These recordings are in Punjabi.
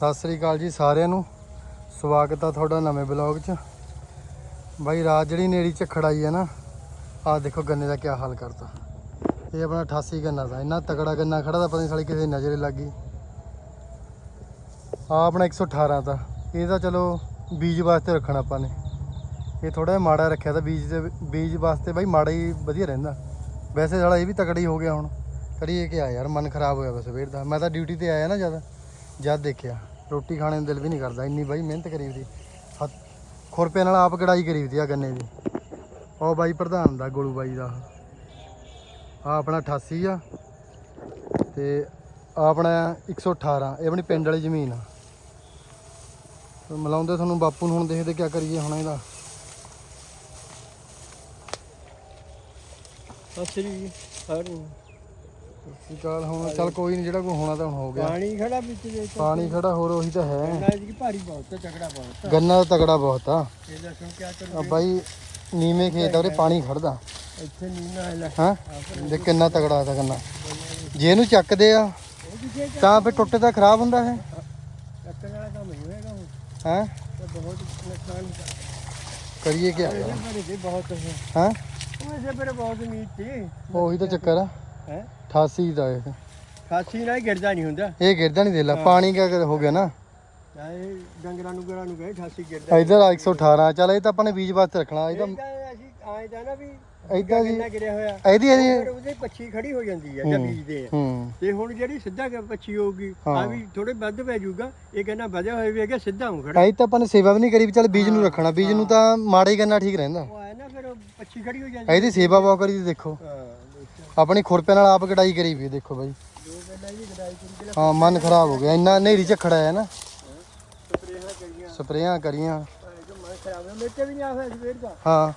ਸਤਿ ਸ੍ਰੀ ਅਕਾਲ ਜੀ ਸਾਰਿਆਂ ਨੂੰ। ਸਵਾਗਤ ਆ ਤੁਹਾਡਾ ਨਵੇਂ ਬਲੌਗ 'ਚ। ਬਾਈ, ਰਾਤ ਜਿਹੜੀ ਨੇੜੀ ਝੱਖੜ ਆਈ ਹੈ ਨਾ, ਆਹ ਦੇਖੋ ਗੰਨੇ ਦਾ ਕੀ ਹਾਲ ਕਰਤਾ। ਇਹ ਆਪਣਾ 88 ਗੰਨਾ ਦਾ, ਇੰਨਾ ਤਕੜਾ ਗੰਨਾ ਖੜਾ ਦਾ ਪਤਾ ਨਹੀਂ ਸਾਲੀ ਕਿਸੇ ਦੀ ਨਜ਼ਰੇ ਲੱਗ ਗਈ। ਆ ਆਪਣਾ 118 ਤਾਂ ਇਹ ਤਾਂ ਚਲੋ ਬੀਜ ਵਾਸਤੇ ਰੱਖਣਾ ਆਪਾਂ ਨੇ। ਇਹ ਥੋੜਾ ਜਿਹਾ ਮਾੜਾ ਰੱਖਿਆ ਤਾਂ ਬੀਜ ਦੇ, ਬੀਜ ਵਾਸਤੇ ਬਾਈ ਮਾੜਾ ਹੀ ਵਧੀਆ ਰਹਿੰਦਾ। ਵੈਸੇ ਸਾਲਾ ਇਹ ਵੀ ਤਕੜਾ ਹੀ ਹੋ ਗਿਆ ਹੁਣ। ਕਰੀਏ ਕਿ ਆ ਯਾਰ, ਮਨ ਖਰਾਬ ਹੋਇਆ ਬਸ ਸਵੇਰ ਦਾ। ਮੈਂ ਤਾਂ ਡਿਊਟੀ ਤੇ ਆਇਆ ਨਾ ਜਦ ਜਦ ਦੇਖਿਆ। ਰੋਟੀ ਖਾਣੇ ਨੂੰ ਦਿਲ ਵੀ ਨਹੀਂ ਕਰਦਾ, ਇੰਨੀ ਬਾਈ ਮਿਹਨਤ ਕਰੀ ਦੀ। ਹੱਥ ਖੁਰਪੇ ਨਾਲ ਆਪ ਕਢਾਈ ਕਰੀ ਦੀ ਆ ਗੰਨੇ ਦੀ। ਉਹ ਬਾਈ ਪ੍ਰਧਾਨ ਦਾ, ਗੋਲੂ ਬਾਈ ਦਾ। ਆ ਆਪਣਾ 88 ਆ ਤੇ ਆਪਣਾ 118 ਇਹ ਆਪਣੀ ਪਿੰਡ ਵਾਲੀ ਜ਼ਮੀਨ ਆ। ਤੇ ਮਿਲਾਉਂਦੇ ਤੁਹਾਨੂੰ ਬਾਪੂ ਨੂੰ ਹੁਣ ਦੇਖਦੇ ਕੀ ਕਰੀਏ ਹੁਣ ਇਹਦਾ। ਸਸਰੀ ਸਾਰੀ ਕੀ ਕਾਲ ਹੁਣ? ਚੱਲ ਕੋਈ ਨਹੀਂ ਜਿਹੜਾ ਕੋਈ ਹੋਣਾ ਤਾਂ ਹੋ ਗਿਆ। ਪਾਣੀ ਖੜਾ ਵਿੱਚ ਦੇ ਪਾਣੀ ਖੜਾ ਹੋਰ ਉਹੀ ਤਾਂ ਹੈ। ਨਾ ਜੀ ਭਾਰੀ ਬਹੁਤ ਹੈ ਤਕੜਾ ਹੈ ਗੰਨਾ ਆ। ਇਹ ਦੱਸੋ ਕੀ ਆ ਕਰੂ ਬਾਈ ਨੀਵੇਂ ਖੇਤ ਆ ਉਹਦੇ ਪਾਣੀ ਖੜਦਾ। ਇੱਥੇ ਨੀ ਨਾ ਲੈ। ਹਾਂ? ਦੇ ਕਿੰਨਾ ਤਗੜਾ ਦਾ ਗੰਨਾ ਜੇ ਇਹਨੂੰ ਚੱਕਦੇ ਆ ਤਾਂ ਫਿਰ ਟੁੱਟੇ ਤਾਂ ਖਰਾਬ ਹੁੰਦਾ ਹੈ ਚੱਕਣ ਵਾਲਾ ਕੰਮ ਨਹੀਂ ਹੋਏਗਾ ਹੁਣ। ਹੈ? ਤੇ ਬਹੁਤ ਨੁਕਸਾਨ ਕਰੀਏ ਕੀ ਬਹੁਤ ਹੈ। ਹਾਂ? ਉਹ ਇਹਦੇ ਬਾਰੇ ਬਹੁਤ ਉਮੀਦ ਸੀ। ਉਹੀ ਤਾਂ ਚੱਕਰ ਆ। ਹੈ? 88 ਦਾ ਇਹ। ਖਾਸੀ ਨਾਲ ਗਿਰਦਾ ਨਹੀਂ ਹੁੰਦਾ। ਇਹ ਗਿਰਦਾ ਨਹੀਂ ਦੇਲਾ ਪਾਣੀ ਕਾ ਹੋ ਗਿਆ ਨਾ। ਚਾਹੇ ਡੰਗਰਾਂ ਨੂੰ ਗਰਾਂ ਨੂੰ ਗਏ ਖਾਸੀ ਗਿਰਦਾ। ਇਧਰ 118 ਚੱਲ ਇਹ ਤਾਂ ਆਪਾਂ ਨੇ ਬੀਜ ਵਾਸਤੇ ਰੱਖਣਾ ਇਹਦਾ ਇਹਦਾ ਅਸੀਂ ਆਏ ਦਾ ਨਾ ਵੀ ਏਦਾਂ ਜੀ ਕਿੰਨਾ ਗਿਰਿਆ ਹੋਇਆ। ਇਹਦੀ ਇਹਦੀ ਉਹਦੇ ਪੱਛੀ ਖੜੀ ਹੋ ਜਾਂਦੀ ਹੈ ਜਦ ਬੀਜਦੇ ਆ। ਹੂੰ। ਤੇ ਹੁਣ ਜਿਹੜੀ ਸਿੱਧਾ ਪੱਛੀ ਹੋਊਗੀ। ਆ ਵੀ ਥੋੜੇ ਵੱਧ ਪੈ ਜਾਊਗਾ ਇਹ ਕਹਿੰਦਾ ਵਧਿਆ ਹੋਇਆ ਵੀ ਹੈਗਾ ਸਿੱਧਾ ਹੂੰ ਖੜਾ। ਇਹ ਤਾਂ ਆਪਾਂ ਨੇ ਸੇਵਾ ਵੀ ਨਹੀਂ ਕਰੀ ਵੀ ਚੱਲ ਬੀਜ ਨੂੰ ਰੱਖਣਾ ਬੀਜ ਨੂੰ ਤਾਂ ਮਾੜਾ ਕਰਨਾ ਠੀਕ ਰਹਿੰਦਾ। ਉਹ ਆਇਆ ਨਾ ਫਿਰ ਪੱਛੀ ਖੜੀ ਹੋ ਜਾਂਦੀ ਇਹਦੀ ਸੇਵਾ ਬਹੁਤ ਕਰੀ ਦੀ ਦੇਖੋ। ਹਾਂ। ਦੇਖੋ ਆਪਣੀ ਖੁਰਪੇ ਨਾਲ ਆਪ ਕਢਾਈ ਕਰੀ ਵੀ ਦੇਖੋ ਬਾਈ। ਦੋ ਗੱਲਾਂ ਜੀ ਗਡਾਈ ਕਰੀ ਕੇ ਹਾਂ, ਮਨ ਖਰਾਬ ਹੋ ਗਿਆ। ਇੰਨਾ ਨੇਰੀ ਝੱਖੜ ਆਇਆ ਨਾ। ਸਪਰੇਹਾਂ ਕਰੀਆਂ। ਸਪਰੇਆਂ ਕਰੀਆਂ ਭਾਵੇਂ ਮਨ ਖਰਾਬ ਹੈ। ਮੇਰੇ ਵੀ ਨਹੀਂ ਆ ਸਵੇਰ ਦਾ ਹਾਂ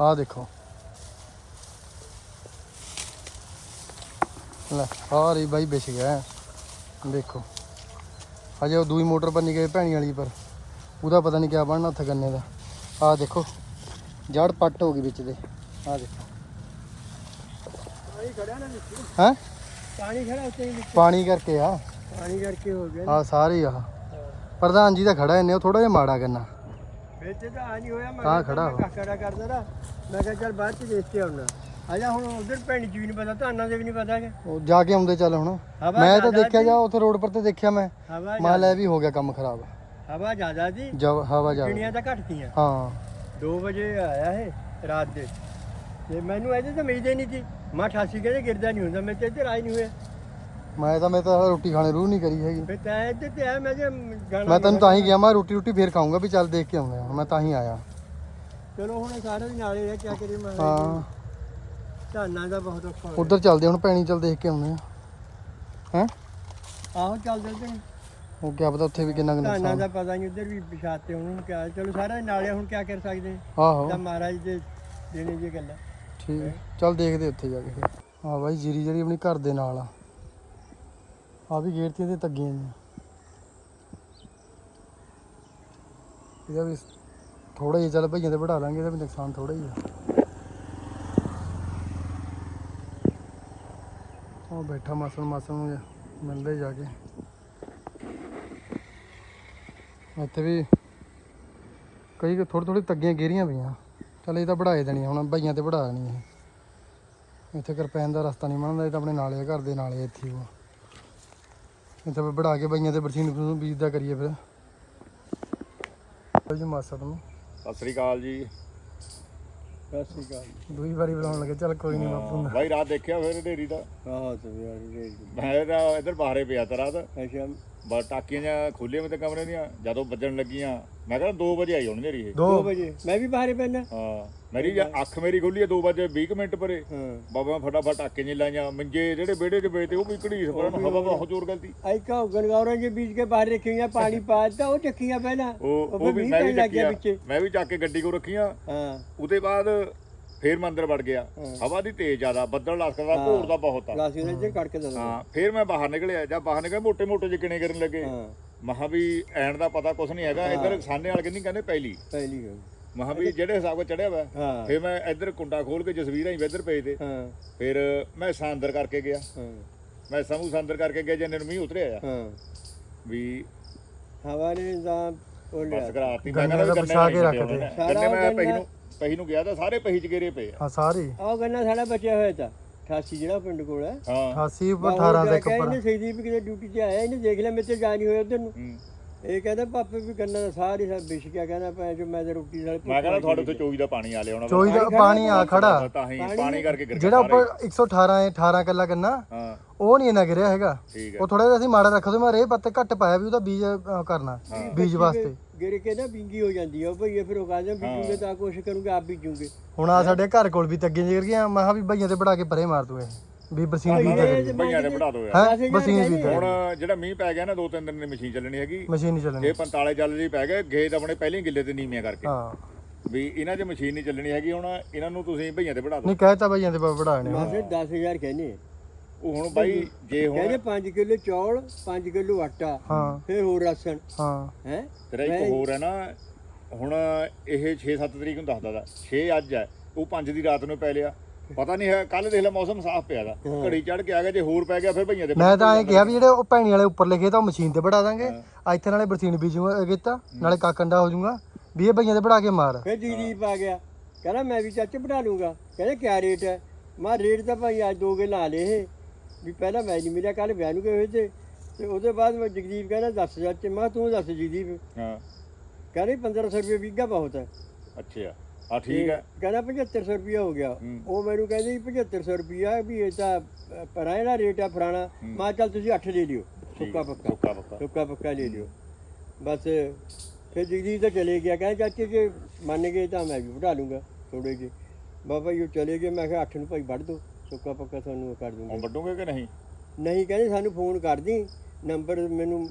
ਆ ਦੇਖੋ। ਲੈ ਸਾਰੀ ਬਾਈ ਵਿਛ ਗਿਆ। ਦੇਖੋ। ਹਜੇ ਉਹ ਦੂਈ ਮੋਟਰ ਪਰ ਨਹੀਂ ਗਏ ਭੈਣੀ ਵਾਲੀ ਪਰ। ਉਹਦਾ ਪਤਾ ਨਹੀਂ ਕਿਆ ਬਣਨਾ ਉੱਥੇ ਗੰਨੇ ਦਾ। ਆ ਦੇਖੋ ਜੜ ਪੱਟ ਹੋ ਗਈ ਵਿੱਚ ਦੇ। ਆ ਦੇਖੋ। ਖੜਾ ਵਿੱਚ। ਹੈ? ਪਾਣੀ ਖੜਾ ਉੱਤੇ ਵਿੱਚ। ਪਾਣੀ ਕਰਕੇ ਆ। ਪਾਣੀ ਕਰਕੇ ਹੋ ਗਿਆ। ਆ ਸਾਰੇ ਆ। ਪ੍ਰਧਾਨ ਜੀ ਦਾ ਖੜਾ ਇਹਨੇ ਉਹ ਥੋੜਾ ਜਿਹਾ ਮਾੜਾ ਕਰਨਾ ਬੇਟੇ ਤਾਂ ਆ ਨਹੀਂ ਹੋਇਆ ਮੈਂ ਹਾਂ, ਖੜਾ ਕਾਕੜਾ ਕਰਦਾ ਨਾ ਮੈਂ ਕਿਹਾ ਚੱਲ ਬਾਅਦ ਚ ਦੇਖ ਕੇ ਆਉਣਾ ਆਜਾ ਹੁਣ ਉਧਰ ਭੈਣੀ ਜੀ ਵੀ ਨਹੀਂ ਪਤਾ ਧਾਨਾਂ ਦੇ ਵੀ ਨਹੀਂ ਪਤਾ ਹੈਗਾ। ਉਹ ਜਾ ਕੇ ਆਉਂਦੇ ਚੱਲ ਹੁਣ। ਮੈਂ ਤਾਂ ਦੇਖਿਆ। ਜਾ ਉੱਥੇ ਰੋਡ ਪਰ ਤੇ ਦੇਖਿਆ ਮੈਂ। ਹਵਾ ਮਾ ਲੈ ਵੀ ਹੋ ਗਿਆ ਕੰਮ ਖਰਾਬ। ਹਵਾ ਜ਼ਿਆਦਾ ਸੀ ਜਵ ਹਵਾ ਜਾ ਕਿਣੀਆਂ ਤਾਂ ਘੱਟ ਤੀਆਂ। ਹਾਂ। 2 ਵਜੇ ਆਇਆ ਇਹ ਰਾਤ ਦੇ। ਤੇ ਮੈਨੂੰ ਇਹਦੇ ਤਾਂ ਉਮੀਦ ਹੀ ਨਹੀਂ ਸੀ। ਮੈਂ 88 ਕਹਿੰਦੇ ਗਿਰਦਾ ਨਹੀਂ ਹੁੰਦਾ। ਮੈਂ ਤੇ ਇੱਧਰ ਆਈ ਨਹੀਂ ਹੋਇਆ। ਮੈਂ ਤਾਂ ਮੈਂ ਤਾਂ ਰੋਟੀ ਖਾਣੇ ਰੂਹ ਨਹੀਂ ਕਰੀ ਹੈਗੀ। ਫਿਰ ਤੈਂ ਇੱਧਰ ਤੇ ਆਇਆ। ਮੈਂ ਜੇ ਗਾਣਾ ਮੈਂ ਤੈਨੂੰ ਤਾਂ ਹੀ ਗਿਆ ਮੈਂ ਰੋਟੀ ਰੋਟੀ ਫੇਰ ਖਾਊਂਗਾ ਵੀ ਚੱਲ ਦੇਖ ਕੇ ਆਉਂਦੇ ਮੈਂ ਤਾਂ ਹੀ ਆਇਆ। ਚਲੋ ਹੁਣ ਸਾਰੇ ਦਿਨ ਨਾਲੇ ਆ ਕਿਆ ਕਰੀਏ ਮੈਂ ਹਾਂ। ਧਾਨਾਂ ਦਾ ਬਹੁਤ ਔਖਾ ਹੋ ਉਧਰ ਚੱਲਦੇ ਹੁਣ ਪੈਣੀ ਚੱਲ ਦੇਖ ਕੇ ਆਉਂਦੇ ਆ ਹੈ। ਆਹੋ ਚੱਲ ਚੱਲਦੇ ਨੇ। ਉਹ ਕਿਆ ਪਤਾ ਉੱਥੇ ਵੀ ਕਿੰਨਾ ਕੁ ਧਾਨਾਂ ਨੁਕਸਾਨ। ਦਾ ਪਤਾ ਨਹੀਂ ਉੱਧਰ ਵੀ ਵਿਛਾਤੇ ਉਹਨਾਂ ਨੂੰ ਕਿਹਾ ਚਲੋ ਸਾਰੇ ਨਾਲੇ ਹੁਣ ਕਿਆ ਕਰ ਸਕਦੇ? ਆਹੋ। ਤਾਂ ਮਹਾਰਾਜ ਦੇ ਦੇਣੇ ਜੀ ਗੱਲਾਂ ਠੀਕ ਹੈ। ਚੱਲ ਦੇਖਦੇ ਉੱਥੇ ਜਾ ਕੇ ਫਿਰ। ਹਾਂ ਬਾਈ ਜੀਰੀ ਜਿਹੜੀ ਆਪਣੀ ਘਰ ਦੇ ਨਾਲ ਆ। ਆ ਵੀ ਗੇੜਤੀਆਂ ਤੇ ਤੱਗੀਆਂ ਜੀ ਇਹਦਾ ਵੀ ਥੋੜਾ ਜਿਹਾ ਚੱਲ ਭਈਆਂ ਤੇ ਵਢਾ ਲਾਂਗੇ ਇਹਦਾ ਵੀ ਨੁਕਸਾਨ ਥੋੜਾ ਹੀ ਆ। ਉਹ ਬੈਠਾ ਮਾਸਣ ਮਾਸਣ ਨੂੰ ਮਿਲਦੇ ਜਾ ਕੇ। ਇੱਥੇ ਵੀ ਕਈ ਥੋੜੀ ਥੋੜੀ ਤੱਗੀਆਂ ਗੇਰੀਆਂ ਪਈਆਂ। ਚੱਲ ਇਹ ਤਾਂ ਵਢਾਏ ਦੇਣੀਆਂ ਹੁਣ ਭਈਆਂ ਤੇ ਵਢਾ ਦੇਣੀ ਇਹ। ਇੱਥੇ ਕਿਰਪੈਨ ਦਾ ਰਸਤਾ ਨਹੀਂ ਬਣਦਾ ਇਹ ਤਾਂ ਆਪਣੇ ਨਾਲੇ ਘਰ ਦੇ ਨਾਲੇ ਇੱਥੇ ਹੀ ਉਹ। ਇੱਥੇ ਵਢਾ ਕੇ ਬਈਆਂ ਤੇ ਬਰਸੀਨ ਬੀਜਦਾ ਕਰੀਏ ਫਿਰ। ਜੀ ਮਾਸਾ ਨੂੰ ਸਤਿ ਸ੍ਰੀ ਅਕਾਲ ਜੀ। ਸਤਿ ਸ਼੍ਰੀ ਅਕਾਲ ਦੂਈ ਵਾਰੀ ਬੁਲਾਉਣ ਲੱਗੇ ਚੱਲ ਕੋਈ ਨਹੀਂ ਬਾਪੂ ਦਾ ਬਾਈ ਰਾਤ ਦੇਖਿਆ ਫਿਰ ਢੇਰੀ ਦਾ? ਆਹੋ ਸਵੇਰ ਮੈਂ ਤਾਂ ਇੱਧਰ ਬਾਹਰੇ ਪਿਆ ਤਾ ਰਾਤ। ਅੱਛਾ। ਬਸ ਟਾਕੀਆਂ ਜਾਂ ਖੋਲੀਆਂ ਮੈਂ ਤੇ ਕਮਰੇ ਦੀਆਂ ਜਦੋਂ ਵੱਜਣ ਲੱਗੀਆਂ। ਮੈਂ ਕਹਿੰਦਾ 2 ਵਜੇ ਆਈ ਹੁਣ ਨੇਰੀ ਇਹ। 2 ਦੋ ਵਜੇ। ਮੈਂ ਵੀ ਬਾਹਰੇ ਪੈਣਾ ਹਾਂ ਮੇਰੀ ਅੱਖ ਮੇਰੀ ਖੁੱਲੀ 2 ਵਜੇ 20 ਕੁ ਮਿੰਟ ਪਰੇ। ਹਾਂ। ਬਾਬਾ ਮੈਂ ਫਟਾਫਟ ਟਾਕੇ ਨਹੀਂ ਲਾਈਆਂ ਮੰਜੇ ਜਿਹੜੇ ਵਿਹੜੇ 'ਚ ਪਏ ਤੇ ਉਹ ਵੀ ਘੜੀਸ ਪਰ ਹਵਾ ਬਹੁਤ ਜ਼ੋਰ ਗਲਤੀ ਆਈ ਕਾ ਗਨਗੌਰਾਂ ਦੇ ਬੀਜ ਕੇ ਬਾਹਰ ਰੱਖੀਆਂ ਪਾਣੀ ਪਾ ਦਿੱਤਾ ਉਹ ਚੱਕੀਆਂ ਪਹਿਲਾਂ। ਉਹ ਵੀ ਮੈਂ ਵੀ ਚੱਕੀਆਂ। ਵਿੱਚ ਮੈਂ ਵੀ ਚੱਕ ਕੇ ਗੱਡੀ ਕੋ ਰੱਖੀਆਂ। ਹਾਂ। ਉਹਦੇ ਬਾਅਦ ਫੇਰ ਮੈਂ ਅੰਦਰ ਵੜ ਗਿਆ। ਹਵਾ ਦੀ ਤੇਜ਼ ਜ਼ਿਆਦਾ ਬੱਦਲ ਲਸਕਦਾ ਘੋਰ ਦਾ ਬਹੁਤ ਆ। ਗਲਾਸੀ ਦੇ ਜੇ ਕੜਕ ਦਿੰਦਾ। ਹਾਂ ਫੇਰ ਮੈਂ ਬਾਹਰ ਨਿਕਲਿਆ ਜਾਂ ਬਾਹਰ ਨਿਕਲਿਆ ਮੋਟੇ ਮੋਟੇ ਜਿਕਣੇ ਕਰਨ ਲੱਗੇ। ਹਾਂ। ਮਹਾ ਵੀ ਐਣ ਦਾ ਪਤਾ ਕੁਛ ਨਹੀਂ ਹੈਗਾ ਇੱਧਰ ਸਾਨੇ ਵਾਲ ਕਿੰਨੀ ਕਹਿੰਦੇ ਪਹਿਲੀ ਪਹਿਲੀ ਗੱਲ ਮਹਾ ਵੀ ਜਿਹੜੇ ਹਿਸਾਬ ਨਾਲ ਚੜਿਆ ਵਾ ਹਾਂ। ਫਿਰ ਮੈਂ ਇੱਧਰ ਕੁੰਡਾ ਖੋਲ ਕੇ ਜਸਵੀਰਾਂ ਹੀ ਇੱਧਰ ਭੇਜ ਦੇ ਹਾਂ। ਫਿਰ ਮੈਂ ਸਾਂਦਰ ਕਰਕੇ ਗਿਆ। ਹਾਂ। ਮੈਂ ਸਮੂਹ ਸਾਂਦਰ ਕਰਕੇ ਗਿਆ ਜਿੰਨੇ ਨੂੰ ਮੀਂਹ ਉਤਰਿਆ ਆ। ਹਾਂ। ਵੀ ਹਵਾ ਨੇ ਤਾਂ ਉਹ ਲਿਆ ਬਸ ਕਰਾਤੀ। ਮੈਂ ਕਹਿੰਦਾ ਵੀ ਗੰਨੇ ਮੈਂ ਪਹੀ ਗੰਨਾ- ਨੂੰ ਪਹੀ ਨੂੰ ਗਿਆ ਤਾਂ ਸਾਰੇ ਪਹੀ ਚ ਗੇਰੇ ਪਏ ਆ। ਹਾਂ ਸਾਰੇ। ਆਹ ਗੰਨਾ ਸਾਡਾ ਬਚਿਆ ਹੋਇਆ ਤਾਂ 88 ਜਿਹੜਾ ਪਿੰਡ ਕੋਲ ਹੈ। ਹਾਂ 88 ਬਾ ਉਹ 18 ਦੇ ਕੱਪੜਾ। ਇਹਨੇ ਸਹੀਦੀਪ ਕਿਤੇ ਡਿਊਟੀ ਤੇ ਆਇਆ ਇਹਨੇ ਦੇਖ ਲਿਆ ਮੇਰੇ ਤੇ ਜਾ ਨਹੀਂ ਹੋਇਆ ਉਧਰ ਨੂੰ। ਹੂੰ। ਇਹ ਕਹਿੰਦਾ ਪਾਪੇ ਵੀ ਗੰਨਾ ਦਾ ਸਾਰੀ ਸਭ ਵਿਛ ਗਿਆ। ਕਹਿੰਦਾ ਭੈਣ ਜੋ ਮੈਂ ਤਾਂ ਰੋਟੀ ਨਾਲ ਮੈਂ ਕਹਿੰਦਾ ਤੁਹਾਡੇ ਉੱਤੇ ਚੋਈ ਦਾ ਪਾਣੀ ਆ ਲਿਆ ਹੋਣਾ। ਚੋਈ ਦਾ ਪਾਣੀ ਆ ਖੜਾ। ਤਾਂ ਹੀ ਪਾਣੀ ਕਰਕੇ ਗਿਰ ਗਿਆ ਜਿਹੜਾ। ਉੱਪਰ 118 ਹੈ 18 ਕਿੱਲਾ ਗੰਨਾ ਹਾਂ। ਉਹ ਨਹੀਂ ਇਹਨਾਂ ਗਿਰਿਆ ਹੈਗਾ। ਉਹ ਥੋੜਾ ਜਿਹਾ ਅਸੀਂ ਮਾੜਾ ਰੱਖ ਦੋ ਮੈਂ ਰੇ ਪੱਤੇ ਘੱਟ ਪਾਇਆ ਵੀ ਉਹਦਾ ਬੀਜ ਕਰਨਾ ਬੀਜ ਵਾਸਤੇ। ਗਿਰ ਕੇ ਨਾ ਬਿੰਗੀ ਹੋ ਜਾਂਦੀ ਆ ਭਈਏ ਫਿਰ ਉਹ ਕਹਿੰਦੇ ਬੀਜੂਗੇ ਤਾਂ ਕੋਸ਼ਿਸ਼ ਕਰੂੰਗੇ ਆਪ ਬੀਜੂਗੇ। ਹੁਣ ਆ ਸਾਡੇ ਘਰ ਕੋਲ ਵੀ ਤੱਗੇ ਜਿਗਰ ਗਿਆ ਮੈਂ ਕਿਹਾ ਵੀ ਭਈਆਂ ਤੇ ਬੜਾ ਕੇ ਪਰੇ ਮਾਰ ਇਹ ਵੀ ਬਰਸੀਨ ਬੀਜ ਦਾ ਭਈਆਂ ਦੇ ਵੜਾ ਦੋ ਯਾਰ। ਹੈ? ਬਰਸੀਨ ਬੀਜ ਹੁਣ ਜਿਹੜਾ ਮੀਂਹ ਪੈ ਗਿਆ ਨਾ ਦੋ ਤਿੰਨ ਦਿਨ ਦੀ ਮਸ਼ੀਨ ਚੱਲਣੀ ਹੈਗੀ। ਮਸ਼ੀਨ ਨਹੀਂ ਚੱਲਣੀ। ਜੇ 45 ਚੱਲ ਜੀ ਪੈ ਗਏ ਗੇਤ ਆਪਣੇ ਪਹਿਲੇ ਗਿੱਲੇ ਤੇ ਨੀਵੀਆਂ ਕਰਕੇ। ਹਾਂ। ਵੀ ਇਹਨਾਂ 'ਚ ਮਸ਼ੀਨ ਨਹੀਂ ਚੱਲਣੀ ਹੈਗੀ ਹੁਣ ਇਹਨਾਂ ਨੂੰ ਤੁਸੀਂ ਭਈਆਂ ਤੇ ਵੜਾ ਦਿਓ। ਨਹੀਂ ਕਹਿਤਾ ਭਈਆਂ ਤੇ ਮੈਂ ਫਿਰ 10000 ਕਹਿੰਦੇ ਉਹ ਹੁਣ ਬਾਈ ਜੇ ਹੁਣ ਕਹਿੰਦੇ 5 ਕਿਲੋ ਚੌਲ 5 ਕਿਲੋ ਆਟਾ ਹਾਂ। ਫਿਰ ਹੋਰ ਰਾਸ਼ਨ। ਹਾਂ। ਹੈ? ਤੇਰਾ ਇੱਕ ਹੋਰ ਹੈ ਨਾ ਹੁਣ ਇਹ 6-7 ਤਰੀਕ ਨੂੰ ਦੱਸਦਾ ਦਾ 6 ਅੱਜ ਹੈ ਉਹ 5 ਦੀ ਰਾਤ ਨੂੰ ਪੈ ਲਿਆ। ਪਤਾ ਨਹੀਂ ਹੈ ਕੱਲ ਦੇਖ ਲੈ ਮੌਸਮ ਸਾਫ਼ ਪਿਆ ਦਾ ਘੜੀ ਚੜ ਕੇ ਆ ਗਿਆ ਜੇ ਹੋਰ ਪੈ ਗਿਆ ਫਿਰ ਭਈਆਂ ਦੇ ਮੈਂ ਤਾਂ ਐਂ ਕਿਹਾ ਵੀ ਜਿਹੜੇ ਉਹ ਭੈਣੀ ਵਾਲੇ ਉੱਪਰ ਲਿਖੇ ਤਾਂ ਉਹ ਮਸ਼ੀਨ ਤੇ ਬੜਾ ਦਾਂਗੇ। ਆ ਇੱਥੇ ਨਾਲੇ ਬਰਸੀਨ ਬੀਜੂਗਾ ਕੀਤਾ ਨਾਲੇ ਕਾਕੰਡਾ ਹੋ ਜਾਊਗਾ ਵੀ ਇਹ ਭਈਆਂ ਤੇ ਬੜਾ ਕੇ ਮਾਰ। ਫਿਰ ਜੀਦੀਪ ਆ ਗਿਆ। ਕਹਿੰਦਾ ਮੈਂ ਵੀ ਚਾਚੇ ਬਣਾ ਲੂੰਗਾ। ਕਹਿੰਦਾ ਕਿਆ ਰੇਟ ਹੈ? ਮੈਂ ਰੇਟ ਤਾਂ ਭਾਈ ਅੱਜ ਦੋ ਕੇ ਲਾ ਲਏ ਇਹ। ਵੀ ਪਹਿਲਾਂ ਮੈਂ ਨਹੀਂ ਮਿਲਿਆ ਕੱਲ ਵਿਆਹ ਨੂੰ ਗਏ ਹੋਏ ਤੇ। ਤੇ ਉਹਦੇ ਬਾਅਦ ਮੈਂ ਜਗਦੀਪ ਕਹਿੰਦਾ ਦੱਸ ਚਾਚੇ ਮੈਂ ਕਿਹਾ ਤੂੰ ਦੱਸ ਜਗਦੀਪ। ਹਾਂ। ਕਹਿੰਦੇ 1500 ਰੁਪਏ ਵੀਗਾ ਬਹੁਤ ਹੈ। ਅੱਛਾ। ਆ ਠੀਕ ਹੈ ਕਹਿੰਦਾ 7500 ਰੁਪਇਆ ਹੋ ਗਿਆ। ਹੂੰ। ਉਹ ਮੈਨੂੰ ਕਹਿੰਦੇ ਜੀ 7500 ਰੁਪਇਆ ਵੀ ਇਹ ਤਾਂ ਅ, ਪੁਰਾਣਾ ਰੇਟ ਆ ਪੁਰਾਣਾ ਮੈਂ ਚੱਲ ਤੁਸੀਂ 8 ਲੈ ਲਿਓ ਸੁੱਕਾ ਪੱਕਾ। ਸੁੱਕਾ ਪੱਕਾ। ਸੁੱਕਾ ਪੱਕਾ ਲੈ ਲਿਓ ਬਸ ਫਿਰ ਜਗਦੀਪ ਤਾਂ ਚਲੇ ਗਿਆ। ਕਹਿੰਦਾ ਚਾਚੇ ਜੇ ਮੰਨ ਗਏ ਤਾਂ ਮੈਂ ਵੀ ਵਢਾ ਲੂੰਗਾ ਥੋੜੇ ਜਿਹੇ। ਬਾਬਾ ਜੀ ਉਹ ਚਲੇ ਗਏ ਮੈਂ ਕਿਹਾ 8 ਨੂੰ ਭਾਈ ਵੱਢ ਦੋ ਸੁੱਕਾ ਪੱਕਾ ਤੁਹਾਨੂੰ ਕਰ ਦੂੰਗਾ। ਹੁਣ ਵੱਡੋਗੇ ਕਿ ਨਹੀਂ? ਨਹੀਂ ਕਹਿੰਦੇ ਸਾਨੂੰ ਫੋਨ ਕਰ ਦੀ ਨੰਬਰ ਮੈਨੂੰ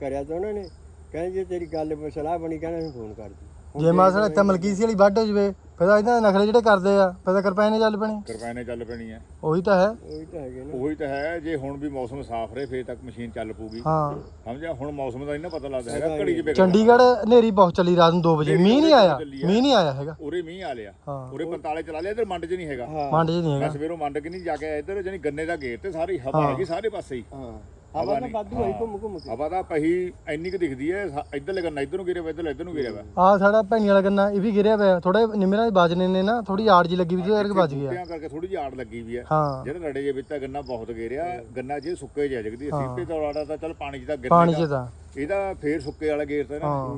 ਕਰਿਆ ਤਾਂ ਉਹਨਾਂ ਨੇ। ਕਹਿੰਦੇ ਜੇ ਤੇਰੀ ਗੱਲ ਪਰ ਸਲਾਹ ਬਣੀ ਕਹਿੰਦਾ ਫੋਨ ਕਰ ਦੀ ਜੇ ਮਾਸੜ ਇੱਥੇ ਮਲਕੀਸੀ ਵਾਲੀ ਵੱਢ ਹੋ ਜਵੇ ਫਿਰ ਤਾਂ ਇਹਨਾਂ ਦੇ ਨਖਰੇ ਜਿਹੜੇ ਕਰਦੇ ਆ ਫਿਰ ਤਾਂ ਕਰਪੈਨੇ ਚੱਲ ਪੈਣੀ। ਕਿਰਪਾਨੇ ਚੱਲ ਪੈਣੀ ਹੈ ਉਹੀ ਤਾਂ ਹੈ। ਉਹੀ ਤਾਂ ਹੈਗੇ ਨਾ। ਉਹੀ ਤਾਂ ਹੈ ਜੇ ਹੁਣ ਵੀ ਮੌਸਮ ਸਾਫ਼ ਰਹੇ ਫੇਰ ਤੱਕ ਮਸ਼ੀਨ ਚੱਲ ਪੂਗੀ ਹਾਂ। ਸਮਝਿਆ? ਹੁਣ ਮੌਸਮ ਦਾ ਇਹਨਾਂ ਪਤਾ ਲੱਗਦਾ ਹੈਗਾ ਘੜੀ 'ਚ ਵਿਗੜ ਚੰਡੀਗੜ੍ਹ ਹਨੇਰੀ ਬਹੁਤ ਚੱਲੀ ਰਾਤ ਨੂੰ 2 ਵਜੇ। ਮੀਂਹ ਨਹੀਂ ਆਇਆ। ਮੀਂਹ ਨਹੀਂ ਆਇਆ ਹੈਗਾ। ਉਰੇ ਮੀਂਹ ਆ ਲਿਆ। ਹਾਂ। ਉਰੇ 45 ਚਲਾ ਲਿਆ ਇਧਰ ਮੰਡ 'ਚ ਨਹੀਂ ਹੈਗਾ। ਹਾਂ। ਮੰਡ ਜੀ ਨਹੀਂ ਮੈਂ ਹੈਗਾ ਸਵੇਰੋਂ ਮੰਡ ਕਿ ਨਹੀਂ ਜਾ ਕੇ ਆਇਆ ਇੱਧਰ ਜਾਨੀ ਗੰਨੇ ਦਾ ਗੇਟ ਤੇ ਸਾਰੀ ਹਵਾ ਹੈਗੀ ਸਾਰੇ ਪਾਸੇ ਹੀ। ਹਾਂ। ਹਵਾ ਤਾਂ ਵਾਧੂ ਹੋਈ ਘੁੰਮ ਘੁੰਮ ਕੇ। ਹਵਾ ਤਾਂ ਪਹੀ ਇੰਨੀ ਕੁ ਦਿਖਦੀ ਸਾ- ਇੱਧਰ ਲਗਣਾ ਇੱਧਰ ਨੂੰ ਗਿਰਿਆ ਵਾ ਇੱਧਰ ਇੱਧਰ ਨੂੰ ਗਿਰਿਆ ਵਾ। ਆ ਸਾਡਾ ਭੈਣੀ ਵਾਲਾ ਗੰਨਾ ਇਹ ਵੀ ਗਿਰਿਆ ਪਿਆ ਥੋੜੇ ਨਿਮਰਾਂ ਦੇ ਬਾਜਨੇ ਨੇ ਨਾ ਥੋੜੀ ਆੜ ਜੀ ਲੱਗੀ ਵੀ ਤੇ ਕਰਕੇ ਬਚ ਗਿਆ। ਬੂਟਿਆਂ ਕਰਕੇ ਥੋੜੀ ਜਿਹੀ ਆੜ ਲੱਗੀ ਵੀ ਹੈ ਹਾਂ। ਜਿਹੜੇ ਰੜੇ ਜੇ ਵਿੱਚ ਤਾਂ ਗੰਨਾ ਬਹੁਤ ਗੇਰਿਆ ਗੰਨਾ ਜੇ ਸੁੱਕੇ ਜਿਹਾ ਜਗਦੀ ਸੀਪੇ ਤੋਂ ਆੜਾ ਤਾਂ ਚੱਲ ਪਾਣੀ 'ਚ ਤਾਂ ਪਾਣੀ ਗਿਰਨੇ 'ਚ ਤਾਂ। ਇਹਦਾ ਫੇਰ ਸੁੱਕੇ ਵਾਲਾ ਗੇਰ ਤਾਂ ਨਾ। ਹਾਂ।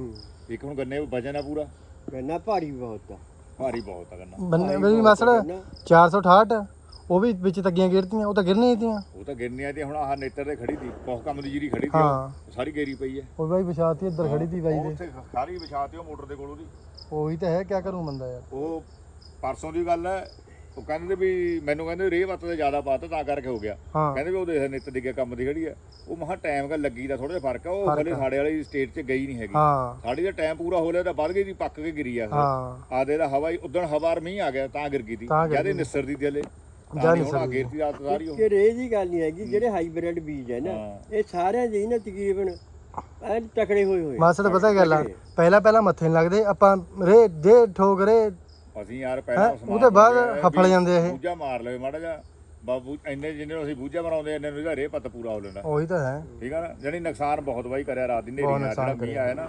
ਇੱਕ ਹੁਣ ਗੰਨੇ ਵਜਨ ਆ ਪੂਰਾ। ਗੰਨਾ ਭਾਰੀ ਬਹੁਤ ਆ। ਭਾਰੀ ਬਹੁਤ ਆ ਗੰਨਾ। ਬੰਨੇ ਵੀ ਮਸਲ 468 ਉਹ ਵੀ ਵਿੱਚ ਤੱਗੀਆਂ ਗਿਰਤੀਆਂ ਉਹ ਤਾਂ ਗਿਰਨੀ ਹੀ ਤੀਆਂ। ਉਹ ਤਾਂ ਗਿਰਨੀਆਂ ਤੇ ਹੁਣ ਆਹ ਨੇਤਰ ਤੇ ਖੜੀ ਸੀ ਬਹੁਤ ਕੰਮ ਦੀ ਜਿਹੜੀ ਖੜੀ ਹਾਂ। ਉਹ ਸਾਰੀ ਗੇਰੀ ਪਈ ਹੈ। ਉਹ ਬਾਈ ਵਿਛਾਤੀ ਇੱਧਰ ਖੜੀ ਤੀ ਬਾਈ ਦੇ। ਉੱਥੇ ਸਾਰੀ ਵਿਛਾਤੀ ਉਹ ਮੋਟਰ ਦੇ ਕੋਲ ਉਹਦੀ। ਉਹੀ ਤਾਂ ਹੈ ਕਿਆ ਕਰੂੰ ਬੰਦਾ ਯਾਰ। ਉਹ ਪਰਸੋਂ ਦੀ ਗੱਲ ਹੈ ਉਹ ਕਹਿੰਦੇ ਵੀ ਮੈਨੂੰ ਕਹਿੰਦੇ ਰੇਹ ਵੱਤ ਤੇ ਜ਼ਿਆਦਾ ਪਾਤਾ ਤਾਂ ਕਰਕੇ ਹੋ ਗਿਆ। ਕਹਿੰਦੇ ਵੀ ਉਹ ਦੇਖ ਨਿੱਤ ਡਿੱਗਿਆ ਕੰਮ ਦੀ ਖੜੀ ਆ ਉਹ ਮਹਾ ਟਾਈਮ ਕਾ ਲੱਗੀ ਦਾ ਥੋੜਾ ਜਿਹਾ ਫ਼ਰਕ ਆ ਉਹ ਹਲੇ ਸਾਡੇ ਵਾਲੀ ਸਟੇਟ 'ਚ ਗਈ ਨਹੀਂ ਹੈਗੀ। ਸਾਡੀ ਦਾ ਟਾਈਮ ਪੂਰਾ ਹੋ ਲਿਆ ਤਾਂ ਵੱਧ ਗਈ ਦੀ ਪੱਕ ਕੇ ਗਿਰੀ ਆ। ਆਦੇ ਦਾ ਹਵਾ ਹੀ ਉਦਣ ਹਵਾ ਮੀਂਹ ਆ ਗਿਆ ਤਾਂ ਗਿਰ ਗਈ ਦੀ ਜਦੇ ਨਿਸਰ ਦੀ ਤੇ ਤਾਂ ਹੁਣ ਆ ਗਿਰਤੀ ਰਾਤ ਸਾਰੀ ਉਹ ਕਿ ਰੇਹ ਦੀ ਗੱਲ ਨਹੀਂ ਹੈਗੀ ਜਿਹੜੇ ਹਾਈਬ੍ਰਿਡ ਬੀਜ ਹੈ ਨਾ। ਇਹ ਸਾਰਿਆਂ ਦੇ ਹੀ ਨਾ ਤਕਰੀਬਨ ਐਨ ਤਕੜੇ ਹੋਏ ਹੋਏ। ਮਾਸੜ ਪਤਾ ਗੱਲ ਆ? ਪਹਿਲਾਂ ਪਹਿਲਾਂ ਮੱਥੇ ਨਹੀਂ ਲੱਗਦੇ ਆਪਾਂ ਰੇ ਦੇ ਠੋਕ ਰੇ ਅਸੀਂ ਯਾਰ ਪਹਿਲਾਂ? ਉਹਦੇ ਬਾਅਦ ਹਫਲ ਜਾਂਦੇ ਇਹ। ਬੂਝਾ ਮਾਰ ਲਵੇ ਮਾੜਾ ਜਾ ਬਾਬੂ ਇੰਨੇ ਜਿੰਨੇ ਨੂੰ ਅਸੀਂ ਬੂਝਾ ਮਰਾਉਂਦੇ ਇੰਨੇ ਨੂੰ ਇਹਦਾ ਰੇਹ ਪੱਤ ਪੂਰਾ ਹੋ ਲੈਂਦਾ ਉਹੀ ਤਾਂ ਹੈ। ਠੀਕ ਆ ਨਾ? ਜਾਨੀ ਨੁਕਸਾਨ ਬਹੁਤ ਵਾਈ ਕਰਿਆ ਰਾਤ ਦੀ ਨੇਰੀ ਨਾਲ ਜਿਹੜਾ ਮੀਂਹ ਆਇਆ ਨਾ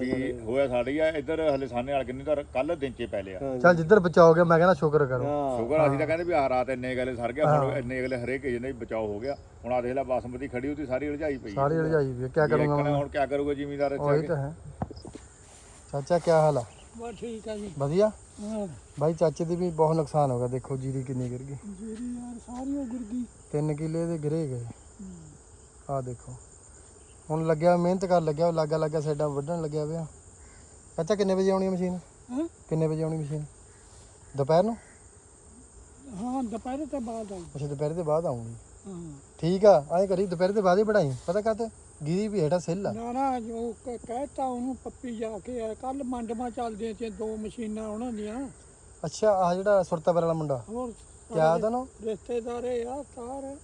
ਵੀ ਹੋਇਆ ਸਾਡੀ ਆ ਇੱਧਰ ਹਲੇ ਸਾਨੇ ਵਾਲ ਕਿੰਨੀ ਤਾਂ ਕੱਲ ਦਿਨ ਚ ਪੈ ਲਿਆ। ਚੱਲ ਜਿੱਧਰ ਬਚਾਓ ਗਿਆ ਮੈਂ ਕਹਿੰਦਾ ਸ਼ੁਕਰ ਕਰੋ। ਸ਼ੁਕਰ ਅਸੀਂ ਤਾਂ ਕਹਿੰਦੇ ਵੀ ਆਹ ਰਾਤ ਇੰਨੇ ਗਲੇ ਸਰ ਗਿਆ ਹੁਣ ਇੰਨੇ ਗਲੇ ਹਰੇਕ ਜਿੰਨੇ ਵੀ ਬਚਾਓ ਹੋ ਗਿਆ। ਹੁਣ ਆ ਦੇਖ ਲੈ ਬਾਸਮਤੀ ਖੜੀ ਉਹਦੀ ਸਾਰੀ ਉਲਝਾਈ ਪਈ ਸਾਰੀ ਉਲਝਾਈ ਵੀ ਕਿਆ ਕਰੂੰਗਾ ਹੁਣ ਕੀ ਕਰੂਗਾ ਜ਼ਿਮੀਦਾਰ ਇੱਥੇ ਉਹੀ ਕੇ। ਤਾਂ ਹੈ। ਚਾਚਾ ਕੀ ਹਾਲ ਆ? ਬਸ ਠੀਕ ਆ ਜੀ। ਵਧੀਆ? ਹਾਂ। ਬਾਈ ਚਾਚੇ ਦੀ ਵੀ ਬਹੁਤ ਨੁਕਸਾਨ ਹੋ ਗਿਆ। ਦੇਖੋ ਜੀਰੀ ਕਿੰਨੀ ਗਿਰ ਗਈ। ਜਿਹੜੀ ਯਾਰ ਸਾਰੀ ਉਹ ਗਿਰ ਗਈ। 3 ਕਿੱਲੇ ਦੇ ਗਿਰੇ ਗਏ। ਆ ਦੇਖੋ। ਹੁਣ ਲੱਗਿਆ ਮਿਹਨਤ ਕਰ ਲੱਗਿਆ ਉਹ ਲੱਗਾ ਲੱਗਾ ਸਾਡਾ ਵੱਢਣ ਲੱਗਿਆ ਪਿਆ। ਚਾਚਾ ਕਿੰਨੇ ਵਜੇ ਆਉਣੀ ਹੈ ਮਸ਼ੀਨ? ਹਾਂ? ਕਿੰਨੇ ਵਜੇ ਆਉਣੀ ਮਸ਼ੀਨ? ਦੁਪਹਿਰ ਨੂੰ? ਹਾਂ ਦੁਪਹਿਰ ਤੋਂ ਬਾਅਦ ਆਈ ਅੱਛਾ ਦੁਪਹਿਰ ਦੇ ਬਾਅਦ ਆਉਂਗੀ ਹਾਂ। ਠੀਕ ਆ ਐਂ ਕਰੀ ਦੁਪਹਿਰ ਦੇ ਬਾਅਦ ਹੀ ਪੜਾਈ ਪਤਾ ਕਾਤੇ ਗਿਰੀ ਵੀ ਹੇਠਾਂ ਸਿੱਲ ਆ। ਨਾ ਨਾ ਜੋ ਕ- ਕਹਿਤਾ ਉਹਨੂੰ ਪੱਪੀ ਜਾ ਕੇ ਕੱਲ ਮੰਡਮਾ ਚੱਲਦੀਆਂ ਸੀ ਦੋ ਮਸ਼ੀਨਾਂ ਉਹਨਾਂ ਦੀਆਂ। ਅੱਛਾ ਆ ਜਿਹੜਾ ਸੁਰਤਾਪੁਰ ਵਾਲਾ ਮੁੰਡਾ। ਹੋਰ ਕਿਆ ਉਹਦਾ ਨਾ ਰਿਸ਼ਤੇਦਾਰੇ ਆ ਸਾਰ ਹਾਂ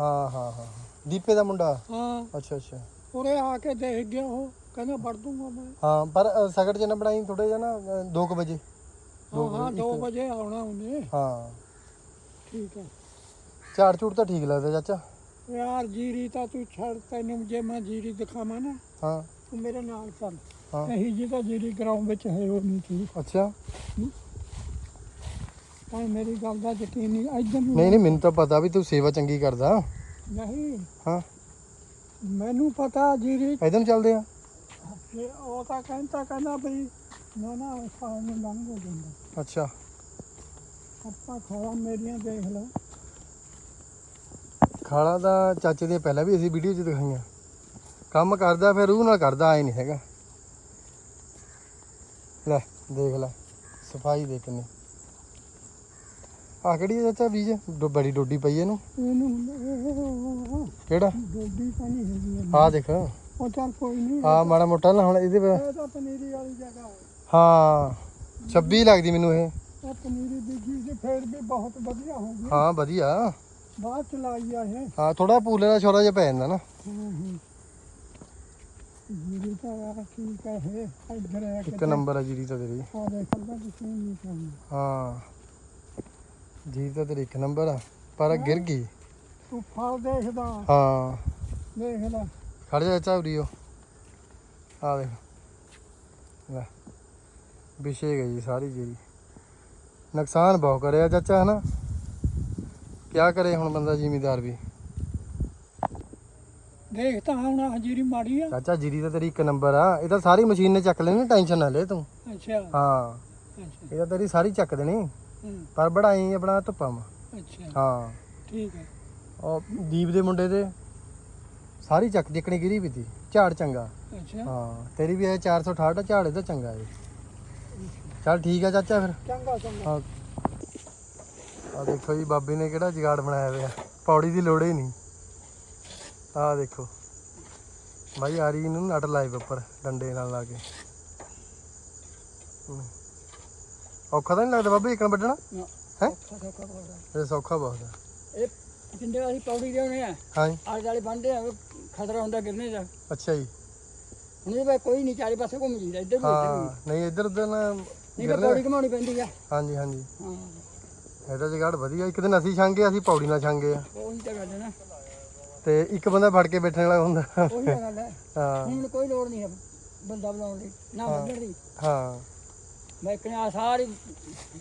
ਹਾਂ ਹਾਂ ਹਾਂ। ਦੀਪੇ ਦਾ ਮੁੰਡਾ? ਹਾਂ। ਅੱਛਾ ਅੱਛਾ। ਉਰੇ ਆ ਕੇ ਦੇਖ ਗਿਆ ਉਹ ਕਹਿੰਦਾ ਵੜ ਦੂੰਗਾ ਮੈਂ। ਹਾਂ ਪਰ ਅ, ਸਗੜ ਚ ਨਾ ਬਣਾਈ ਥੋੜੇ ਜਿਹਾ ਨਾ 2 ਵਜੇ। ਹਾਂ ਹਾਂ 2 ਵਜੇ ਆਉਣਾ ਉਹਨੇ। ਹਾਂ। ਠੀਕ ਹੈ। ਝਾੜ ਝੂੜ ਤਾਂ ਠੀਕ ਲੱਗਦਾ ਚਾਚਾ। ਯਾਰ ਜੀਰੀ ਤਾਂ ਤੂੰ ਛੱਡ ਤੈਨੂੰ ਜੇ ਮੈਂ ਜੀਰੀ ਦਿਖਾਵਾਂ ਨਾ ਹਾਂ। ਤੂੰ ਮੇਰੇ ਨਾਲ ਚੱਲ। ਹਾਂ। ਇਹੀ ਜੀ ਤਾਂ ਜੀਰੀ ਗਰਾਊਂਡ ਵਿੱਚ ਹੈ ਉਹ ਨਹੀਂ ਸੀ। ਅੱਛਾ। ਤਾਂ ਮੇਰੀ ਗੱਲ ਦਾ ਯਕੀਨ ਨਹੀਂ ਨੂੰ ਨਹੀਂ ਨਹੀਂ ਮੈਨੂੰ ਤਾਂ ਪਤਾ ਵੀ ਤੂੰ ਸੇਵਾ ਚੰਗੀ ਕਰਦਾ। ਨਹੀਂ। ਹਾਂ। ਮੈਨੂੰ ਪਤਾ ਜੀਰੀ। ਨੂੰ ਚੱਲਦੇ ਆ। ਤੇ ਉਹ ਤਾਂ ਕਹਿੰਦਾ ਕਹਿੰਦਾ ਬਈ ਨਾ ਨਾ ਨੂੰ ਲੰਘ ਹੋ ਜਾਂਦਾ। ਅੱਛਾ। ਆਪਾਂ ਖਾਲਾ ਮੇਰੀਆਂ ਦੇਖ ਲੈ ਖਾਲਾ ਦਾ ਚਾਚੇ ਦੀਆਂ ਪਹਿਲਾਂ ਵੀ ਅਸੀਂ ਵੀਡੀਓ 'ਚ ਦਿਖਾਈਆਂ। ਕੰਮ ਕਰਦਾ ਫਿਰ ਰੂਹ ਨਾਲ ਕਰਦਾ ਆਏ ਨਹੀਂ ਹੈਗਾ। ਲੈ ਦੇਖ ਲੈ ਸਫ਼ਾਈ ਦੇ ਕਿੰਨੀ। ਆ ਕਿਹੜੀ ਹੈ ਚਾਚਾ ਬੀਜ? ਡੋ- ਬੜੀ ਡੋਡੀ ਪਈ ਇਹਨੂੰ। ਇਹਨੂੰ ਕਿਹੜਾ? ਡੋਡੀ ਤਾਂ ਨਹੀਂ ਹੈਗੀ। ਆ ਦੇਖ। ਉਹ ਚੱਲ ਕੋਈ ਨਹੀਂ। ਆ ਮਾੜਾ ਮੋਟਾ ਨਾ ਹੁਣ ਇਹਦੇ ਪਰ- ਇਹ ਤਾਂ ਪਨੀਰੀ ਵਾਲੀ ਜਗ੍ਹਾ ਹੈ। ਹਾਂ 26 ਲੱਗਦੀ ਮੈਨੂੰ ਇਹ। ਉਹ ਪਨੀਰੀ ਬੀਜੀ ਤੇ ਫੇਰ ਵੀ ਬਹੁਤ ਵਧੀਆ ਹੋ ਗਈ। ਹਾਂ ਵਧੀਆ। ਬਾਅਦ ਚ ਲਾਈ ਆ ਇਹ। ਹਾਂ ਥੋੜਾ ਪੂਲੇ ਦਾ ਛੋਰਾ ਜਿਹਾ ਪੈ ਜਾਂਦਾ ਨਾ। ਜੀਰੀ ਤਾਂ ਠੀਕ ਹੈ ਇਹ ਇੱਧਰ ਆ ਇੱਕ ਨੰਬਰ ਆ ਜੀਰੀ ਤਾਂ ਤੇਰੀ। ਆ ਦੇਖ ਲੈ ਕਿਸੇ ਨਹੀਂ ਚਾਹੀਦਾ ਹਾਂ। ਜੀਰੀ ਤਾਂ ਤੇਰੀ ਇੱਕ ਨੰਬਰ ਆ ਪਰ ਗਿਰ ਗਈ। ਤੂੰ ਫਲ ਦੇਖਦਾ। ਹਾਂ। ਦੇਖ ਲੈ। ਖੜ ਜਾ ਚਾਚਾ ਉਰੀਓ ਆ ਦੇਖ। ਲੈ। ਵਿਛੇ ਗਈ ਸਾਰੀ ਜੀਰੀ। ਨੁਕਸਾਨ ਬਹੁਤ ਕਰਿਆ ਚਾਚਾ ਹਨਾ? ਕਿਆ ਕਰੇ ਹੁਣ ਬੰਦਾ ਜ਼ਿਮੀਦਾਰ ਵੀ? ਦੇਖ ਤਾਂ ਹੁਣ ਆਹ ਜੀਰੀ ਮਾੜੀ ਆ। ਚਾਚਾ ਜੀਰੀ ਤਾਂ ਤੇਰੀ ਇੱਕ ਨੰਬਰ ਆ। ਇਹ ਤਾਂ ਸਾਰੀ ਮਸ਼ੀਨ ਨੇ ਚੱਕ ਲੈਣੀ ਟੈਨਸ਼ਨ ਨਾ ਲੈ ਤੂੰ। ਅੱਛਾ। ਹਾਂ। ਅੱਛਾ। ਇਹ ਤਾਂ ਤੇਰੀ ਸਾਰੀ ਚੱਕ ਦੇਣੀ। ਹੂੰ, ਪਰ ਬੜਾਈ ਆਪਣਾ ਧੁੱਪਾਂ ਮਾ ਅੱਛਾ। ਹਾਂ। ਠੀਕ ਹੈ ਉਹ ਦੀਪ ਦੇ ਮੁੰਡੇ ਦੇ ਸਾਰੀ ਚੱਕ ਜਿੱਕਣੀ ਗਿਰੀ ਵੀ ਤੀ ਝਾੜ ਚੰਗਾ। ਅੱਛਾ। ਹਾਂ। ਤੇਰੀ ਵੀ ਇਹ 468 ਝਾੜ ਇਹਦਾ ਚੰਗਾ ਹੈ ਚੱਲ ਠੀਕ ਆ ਚਾਚਾ ਫਿਰ। ਚੰਗਾ ਚੰਗਾ। ਹਾਂ। ਆ ਦੇਖੋ ਜੀ ਬਾਬੇ ਨੇ ਕਿਹੜਾ ਜਗਾੜ ਬਣਾਇਆ ਹੋਇਆ। ਪੌੜੀ ਦੀ ਲੋੜ ਹੀ ਨਹੀਂ। ਆ ਦੇਖੋ। ਭਾਈ ਆਰੀ ਨੂੰ ਨਟ ਲਾਏ ਉੱਪਰ ਡੰਡੇ ਨਾਲ ਲਾ ਕੇ। ਔਖਾ ਤਾਂ ਨਹੀਂ ਲੱਗਦਾ ਬਾਬੇ ਇੱਕਣ ਵੱਢਣਾ? ਹੈਂ? ਇਹ ਸੌਖਾ ਬਹੁਤ ਆ। ਇਹ ਜਿੰਦੇ ਅਸੀਂ ਪੌੜੀ ਦੇ ਹੋਣੇ ਆ ਹਾਂਜੀ ਆਲੇ ਵਾਲੇ ਬੰਦੇ ਆ ਖਤਰਾ ਹੁੰਦਾ ਗਿਰਨੇ ਦਾ। ਅੱਛਾ ਜੀ। ਹੁਣ ਇਹ ਕੋਈ ਨਹੀਂ ਚਾਰੇ ਪਾਸੇ ਘੁੰਮ ਜੀਦਾ ਇੱਧਰ ਵੀ ਇੱਧਰ ਵੀ ਹਾਂ ਨਹੀਂ ਇੱਧਰ ਉੱਧਰ ਨਾ ਨਹੀਂ ਪੌੜੀ ਘਮਾਉਣੀ ਪੈਂਦੀ ਆ। ਹਾਂਜੀ ਹਾਂਜੀ। ਹਾਂ। ਇਹਦਾ ਜਗਾੜ ਵਧੀਆ ਇੱਕ ਦਿਨ ਅਸੀਂ ਛਾਂਗੇ ਅਸੀਂ ਪੌੜੀ ਨਾਲ ਛਾਂਗੇ ਆ। ਉਹੀ ਤਾਂ ਗੱਲ ਹੈ ਨਾ। ਤੇ ਇੱਕ ਬੰਦਾ ਫੜ ਕੇ ਬੈਠਣ ਵਾਲਾ ਹੁੰਦਾ। ਉਹੀ ਤਾਂ ਗੱਲ ਹੈ। ਹਾਂ। ਹੁਣ ਕੋਈ ਲੋੜ ਨਹੀਂ ਹੈ ਬੰਦਾ ਬਣਾਉਣ ਦੀ ਨਾ ਬੰਦਣ ਦੀ। ਹਾਂ। ਮੈਂ ਕਿਹਾ ਸਾਰੀ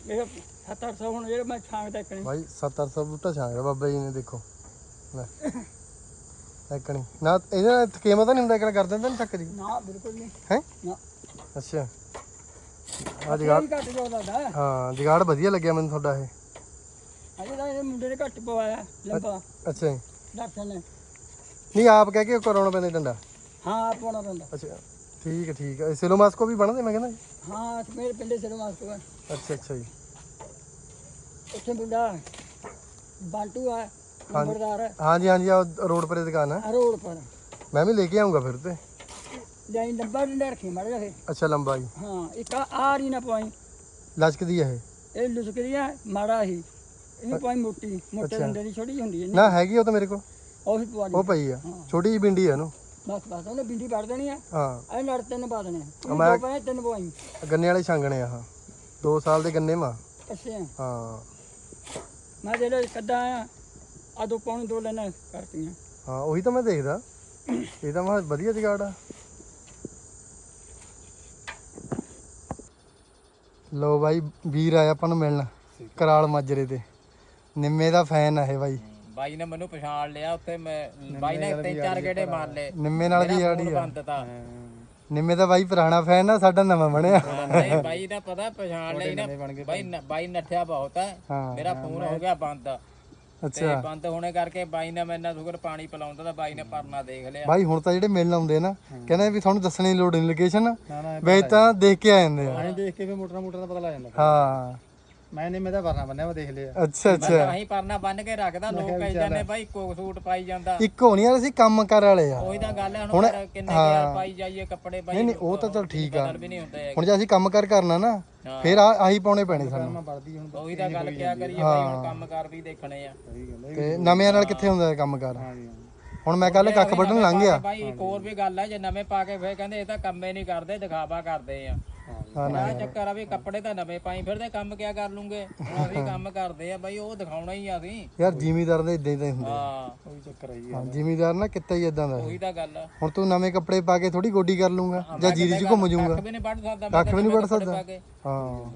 ਇਹ 700 ਹੁਣ ਜਿਹੜੇ ਮੈਂ ਛਾਂਗ ਤੱਕ ਨਹੀਂ। ਭਾਈ 700 ਬੂਟਾ ਛਾਂਗਦਾ ਬਾਬਾ ਜੀ ਨੇ ਦੇਖੋ। ਲੈ। ਐਕਣੀ ਨਾ ਇਹਦੇ ਥਕੇਮਾ ਤਾਂ ਨਹੀਂ ਹੁੰਦਾ ਕਿਹੜਾ ਕਰ ਦਿੰਦਾ ਨਹੀਂ ਥੱਕ ਜੀ। ਨਾ ਬਿਲਕੁਲ ਨਹੀਂ। ਹੈ? ਨਾ। ਅੱਛਾ। ਆ ਜਗਾੜ ਹਾਂ ਜਗਾੜ ਵਧੀਆ ਲੱਗਿਆ ਮੈਨੂੰ ਤੁਹਾਡਾ ਇਹ। ਅਜੇ ਤਾਂ ਇਹ ਮੁੰਡੇ ਨੇ ਘੱਟ ਪਵਾਇਆ ਲੰਬਾ। ਅੱਛਾ ਜੀ। ਦਰਸ਼ਨ ਨੇ। ਨਹੀਂ ਆਪ ਕਹਿ ਕੇ ਕਰਾਉਣਾ ਪੈਂਦਾ ਡੰਡਾ? ਹਾਂ ਪਾਉਣਾ ਪੈਂਦਾ। ਅੱਛਾ ਠੀਕ ਹੈ ਠੀਕ ਹੈ। ਸਿਲੋ ਮਾਸਕੋ ਵੀ ਬਣਦੇ ਮੈਂ ਕਹਿੰਦਾ ਜੀ। ਹਾਂ ਮੇਰੇ ਪਿੰਡੇ ਸਿਰ ਮਾਸਟਰ ਹੈ। ਅੱਛਾ ਅੱਛਾ ਜੀ। ਉੱਥੇ ਮੁੰਡਾ ਬਾਂਟੂ ਆ ਨੰਬਰਦਾਰ। ਹੈ ਹਾਂਜੀ ਹਾਂਜੀ ਆ ਰੋਡ ਪਰੇ ਦੁਕਾਨ ਹੈ ਆ ਰੋਡ ਪਰ। ਮੈਂ ਵੀ ਲੈ ਕੇ ਆਉਂਗਾ ਫਿਰ ਤੇ ਜਾਈ ਨੰਬਰ ਡੰਡਾ ਰੱਖੀ ਮਾੜਾ ਜਿਹਾ ਇਹ। ਅੱਛਾ ਲੰਬਾ ਜੀ। ਹਾਂ ਇੱਕ ਆ ਆਰ ਹੀ ਨਾ ਪਾਈ ਲਚਕਦੀ ਹੈ ਇਹ। ਇਹ ਲੁਸਕਦੀ ਆ ਮਾੜਾ ਹੀ ਇਹਨੂੰ ਪਾਈ ਮੋਟੀ ਮੋਟੇ ਡੰਡੇ ਦੀ ਛੋਟੀ ਜਿਹੀ ਹੁੰਦੀ ਹੈ ਨਾ ਹੈਗੀ ਉਹ ਤਾਂ ਮੇਰੇ ਕੋਲ। ਉਹ ਵੀ ਪਵਾ ਲਈ ਉਹ ਪਈ ਆ। ਛੋਟੀ ਜਿਹੀ ਬਿੰਡੀ ਆ ਇਹਨੂੰ। ਬਸ ਬਸ ਉਹਨੇ ਬਿੰਡੀ ਵੜ ਦੇਣੀ ਆ। ਹਾਂ। ਇਹ ਲੜ ਤਿੰਨ ਪਾ ਦੇਣੇ ਆ। ਮੈਂ- ਦੋ ਪਏ ਤਿੰਨ ਪਵਾਈ। ਗੰਨੇ ਵਾਲੇ ਛਾਂਗਣੇ ਆ ਹਾਂ 2 ਸਾਲ ਦੇ ਗੰਨੇ ਮਾ ਅੱਛਾ। ਹਾਂ। ਮੈਂ ਜਿਹੜੇ ਕੱਦਾ ਆ ਆ ਦੋ ਪੌਣੇ ਦੋ ਲੈਣਾ ਕਰਤੀਆਂ। ਹਾਂ ਉਹੀ ਤਾਂ ਮੈਂ ਦੇਖਦਾ। ਇਹ ਤਾਂ ਮਾ ਵਧੀਆ ਜਗਾੜ ਆ। ਲੋ ਬਾਈ ਵੀਰ ਆਇਆ ਆਪਾਂ ਨੂੰ ਮਿਲਣ। ਕਰਾਲ ਮਾਜਰੇ ਤੇ। ਨਿੰਮੇ ਦਾ ਫੈਨ ਆ ਇਹ ਬਾਈ। ਬਾਈ ਨੇ ਮੈਨੂੰ ਪਛਾਣ ਲਿਆ ਉੱਥੇ ਮੈਂ ਬਾਈ ਨੇ ਤਿੰਨ ਚਾਰ ਗੇੜੇ ਮਾਰ ਲਏ। ਨਿੰਮੇ ਨਾਲ ਵੀ ਆੜੀ ਆ। ਬੰਦ ਤਾ। ਨਿੰਮੇ ਦਾ ਬਾਈ ਪੁਰਾਣਾ ਫੈਨ ਆ ਸਾਡਾ ਨਵਾਂ ਬਣਿਆ। ਹਾਂ, ਨਹੀਂ ਬਾਈ ਦਾ ਪਤਾ ਪਛਾਣ ਲਈ ਨਾ। ਬਾਈ ਬਾਈ ਨੱਠਿਆ ਬਹੁਤ ਹੈ। ਮੇਰਾ ਫੋਨ ਹੋ ਗਿਆ ਬੰਦ। ਤੇ ਅੱਛਾ ਬੰਦ ਹੋਣੇ ਕਰਕੇ ਬਾਈ ਨੇ ਮੈਨਾਂ ਸ਼ੁਕਰ ਪਾਣੀ ਪਿਲਾਉਂਦਾ ਤਾਂ ਬਾਈ ਨੇ ਪਰਨਾ ਦੇਖ ਲਿਆ। ਬਾਈ ਹੁਣ ਤਾਂ ਜਿਹੜੇ ਮਿਲਣ ਆਉਂਦੇ ਨਾ ਕਹਿੰਦੇ ਵੀ ਤੁਹਾਨੂੰ ਦੱਸਣੀ ਲੋੜ ਨਹੀਂ ਲੋਕੇਸ਼ਨ। ਵੇ ਤਾਂ ਦੇਖ ਕੇ ਆ ਜਾਂਦੇ ਆ। ਦੇਖ ਕੇ ਵੀ ਮੋਟਰ ਮੋਟਰ ਦਾ ਪਤਾ ਲੱਗ ਜਾਂਦਾ ਹਾਂ। ਮੈਂ ਨੇ ਮੇਰਾ ਵਰਨਾ ਬੰਨਿਆ ਉਹ ਦੇਖ ਲਿਆ। ਅੱਛਾ ਅੱਛਾ। ਅਸੀਂ ਪਰਨਾ ਬੰਨ ਕੇ ਰੱਖਦਾ ਲੋਕ ਕਹੀ ਜਾਂਦੇ ਬਾਈ ਕੋਕ ਸੂਟ ਪਾਈ ਜਾਂਦਾ। ਇੱਕ ਹੋਣੀ ਯਾਰ ਅਸੀਂ ਕੰਮ ਕਰ ਵਾਲੇ ਆ। ਉਹੀ ਤਾਂ ਗੱਲ ਹੈ ਹੁਣ ਕਿੰਨੇ ਕੁ ਪਾਈ ਜਾਈਏ ਕੱਪੜੇ ਬਾਈ ਨਹੀਂ ਨਹੀਂ ਉਹ ਤਾਂ ਚਲ ਠੀਕ ਆ। ਹੁਣ ਜੇ ਅਸੀਂ ਕੰਮ ਕਰ ਕਰਨਾ ਨਾ। ਫਿਰ ਆ- ਆਹੀ ਪਾਉਣੇ ਪੈਣੇ ਸਾਨੂੰ। ਉਹੀ ਤਾਂ ਗੱਲ ਕਿਆ ਕਰੀਏ ਬਾਈ ਹੁਣ ਕੰਮ ਕਰ ਵੀ ਦੇਖਣੇ ਆ। ਤੇ ਨਵਿਆਂ ਨਾਲ ਕਿੱਥੇ ਹੁੰਦਾ ਕੰਮ ਕਰ? ਹੁਣ ਮੈਂ ਕੱਲ ਕੱਖ ਵੱਢਣ ਲੰਘ ਗਿਆ। ਬਾਈ ਇੱਕ ਹੋਰ ਵੀ ਗੱਲ ਹੈ ਜੇ ਨਵੇਂ ਪਾ ਕੇ ਫੇਰ ਕਹਿੰਦੇ ਇਹ ਤਾਂ ਕੰਮੇ ਨਹੀਂ ਕਰਦੇ ਦਿਖਾਵਾ ਕਰਦੇ ਆ। ਆ ਚੱਕਰ ਆ ਵੀ ਕੱਪੜੇ ਤਾਂ ਨਵੇਂ ਪਾਈ ਫਿਰਦੇ ਕੰਮ ਕਿਆ ਕਰ ਲੂੰਗੇ? ਹੁਣ ਅਸੀਂ ਕੰਮ ਕਰਦੇ ਆ ਬਾਈ ਉਹ ਦਿਖਾਉਣਾ ਹੀ ਆ ਅਸੀਂ। ਯਾਰ ਜ਼ਿਮੀਦਾਰ ਦੇ ਇਦਾਂ ਹੀ ਤਾਂ ਹੁੰਦੇ ਹਾਂ। ਉਹੀ ਚੱਕਰ ਆਈ ਹਾਂ ਜ਼ਿਮੀਦਾਰ ਨਾ ਕਿੱਤਾ ਹੀ ਇਦਾਂ ਦਾ ਹੈ। ਉਹੀ ਤਾਂ ਗੱਲ ਆ। ਹੁਣ ਤੂੰ ਨਵੇਂ ਕੱਪੜੇ ਪਾ ਕੇ ਥੋੜੀ ਗੋਡੀ ਕਰ ਲੂੰਗਾ ਜਾਂ ਜੀਰੀ 'ਚ ਘੁੰਮ ਜਾਊਂਗਾ। ਕੱਖ ਵੀ ਨਹੀਂ ਵੱਢ ਸਕਦਾ ਕੱਖ ਵੀ ਨਹੀਂ ਵੱਢ ਸਕਦਾ। ਹਾਂ।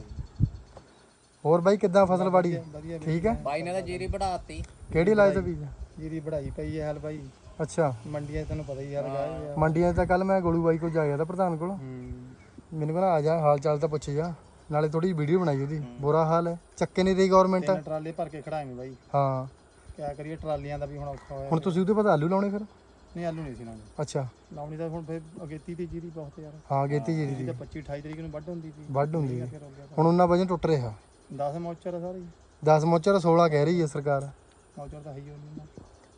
ਹੋਰ ਬਾਈ ਕਿੱਦਾਂ ਫਸਲ ਬਾੜੀ? ਠੀਕ ਹੈ ਬਾਈ ਨੇ ਤਾਂ ਜੀਰੀ ਵਧਾਤੀ ਕਿਹੜੀ ਲਾਏ ਤੇ ਬੀਜ? ਜੀਰੀ ਬੜਾਈ ਪਈ ਹੈ ਹਾਲ ਭਾਈ ਅੱਛਾ। ਮੰਡੀਆਂ ਤੈਨੂੰ ਪਤਾ ਹੀ ਯਾਰ ਮੰਡੀਆਂ 'ਚ ਤਾਂ ਕੱਲ ਮੈਂ ਗੋਲੂ ਬਾਈ ਕੋਲ ਜਾ ਗਿਆ ਤਾਂ ਪ੍ਰਧਾਨ ਕੋਲ। ਮੈਨੂੰ ਕਹਿੰਦਾ ਆ ਜਾ ਹਾਲ ਚਾਲ ਤਾਂ ਪੁੱਛ ਜਾ। ਨਾਲੇ ਥੋੜੀ ਵੀਡੀਓ ਬਣਾਈ ਉਹਦੀ। ਬੁਰਾ ਹਾਲ ਹੈ। ਚੱਕੇ ਨਹੀਂ ਰਹੀ ਗਵਰਨਮੈਂਟ ਤਿੰਨ ਟਰਾਲੇ ਭਰ ਕੇ ਖੜਾਏ ਬਾਈ। ਹਾਂ। ਕਿਆ ਕਰੀਏ ਟਰਾਲੀਆਂ ਦਾ ਵੀ ਹੁਣ ਔਖਾ ਹੋਇਆ ਹੁਣ ਤੁਸੀਂ ਉਹਦੇ ਪਤਾ ਆਲੂ ਲਾਉਣੇ ਫਿਰ? ਨਹੀਂ ਆਲੂ ਨਹੀਂ ਸੀ ਲਾਉਣੀ। ਅੱਛਾ। ਲਾਉਣੀ ਤਾਂ ਹੁਣ ਫਿਰ ਅਗੇਤੀ ਦੀ ਜੀਰੀ ਬਹੁਤ ਯਾਰ। ਹਾਂ ਗੇਤੀ ਜੀਰੀ ਦੀ ਤੇ 25 28 ਤਰੀਕ ਨੂੰ ਵੱਢ ਹੁੰਦੀ ਸੀ। ਵੱਢ ਹੁੰਦੀ ਗਿਆ ਹੁਣ ਉਹਨਾਂ ਵਜਨ ਟੁੱਟ ਰਿਹਾ। 10 ਮੌਚਰ ਸਾਰੇ। 10 ਮੋਚਰ 16 ਕਹਿ ਰਹੀ ਹੈ ਸਰਕਾਰ। ਮੌਚਰ ਤਾਂ ਹੈ ਹੀ ਹੋਣੀ ਨਾ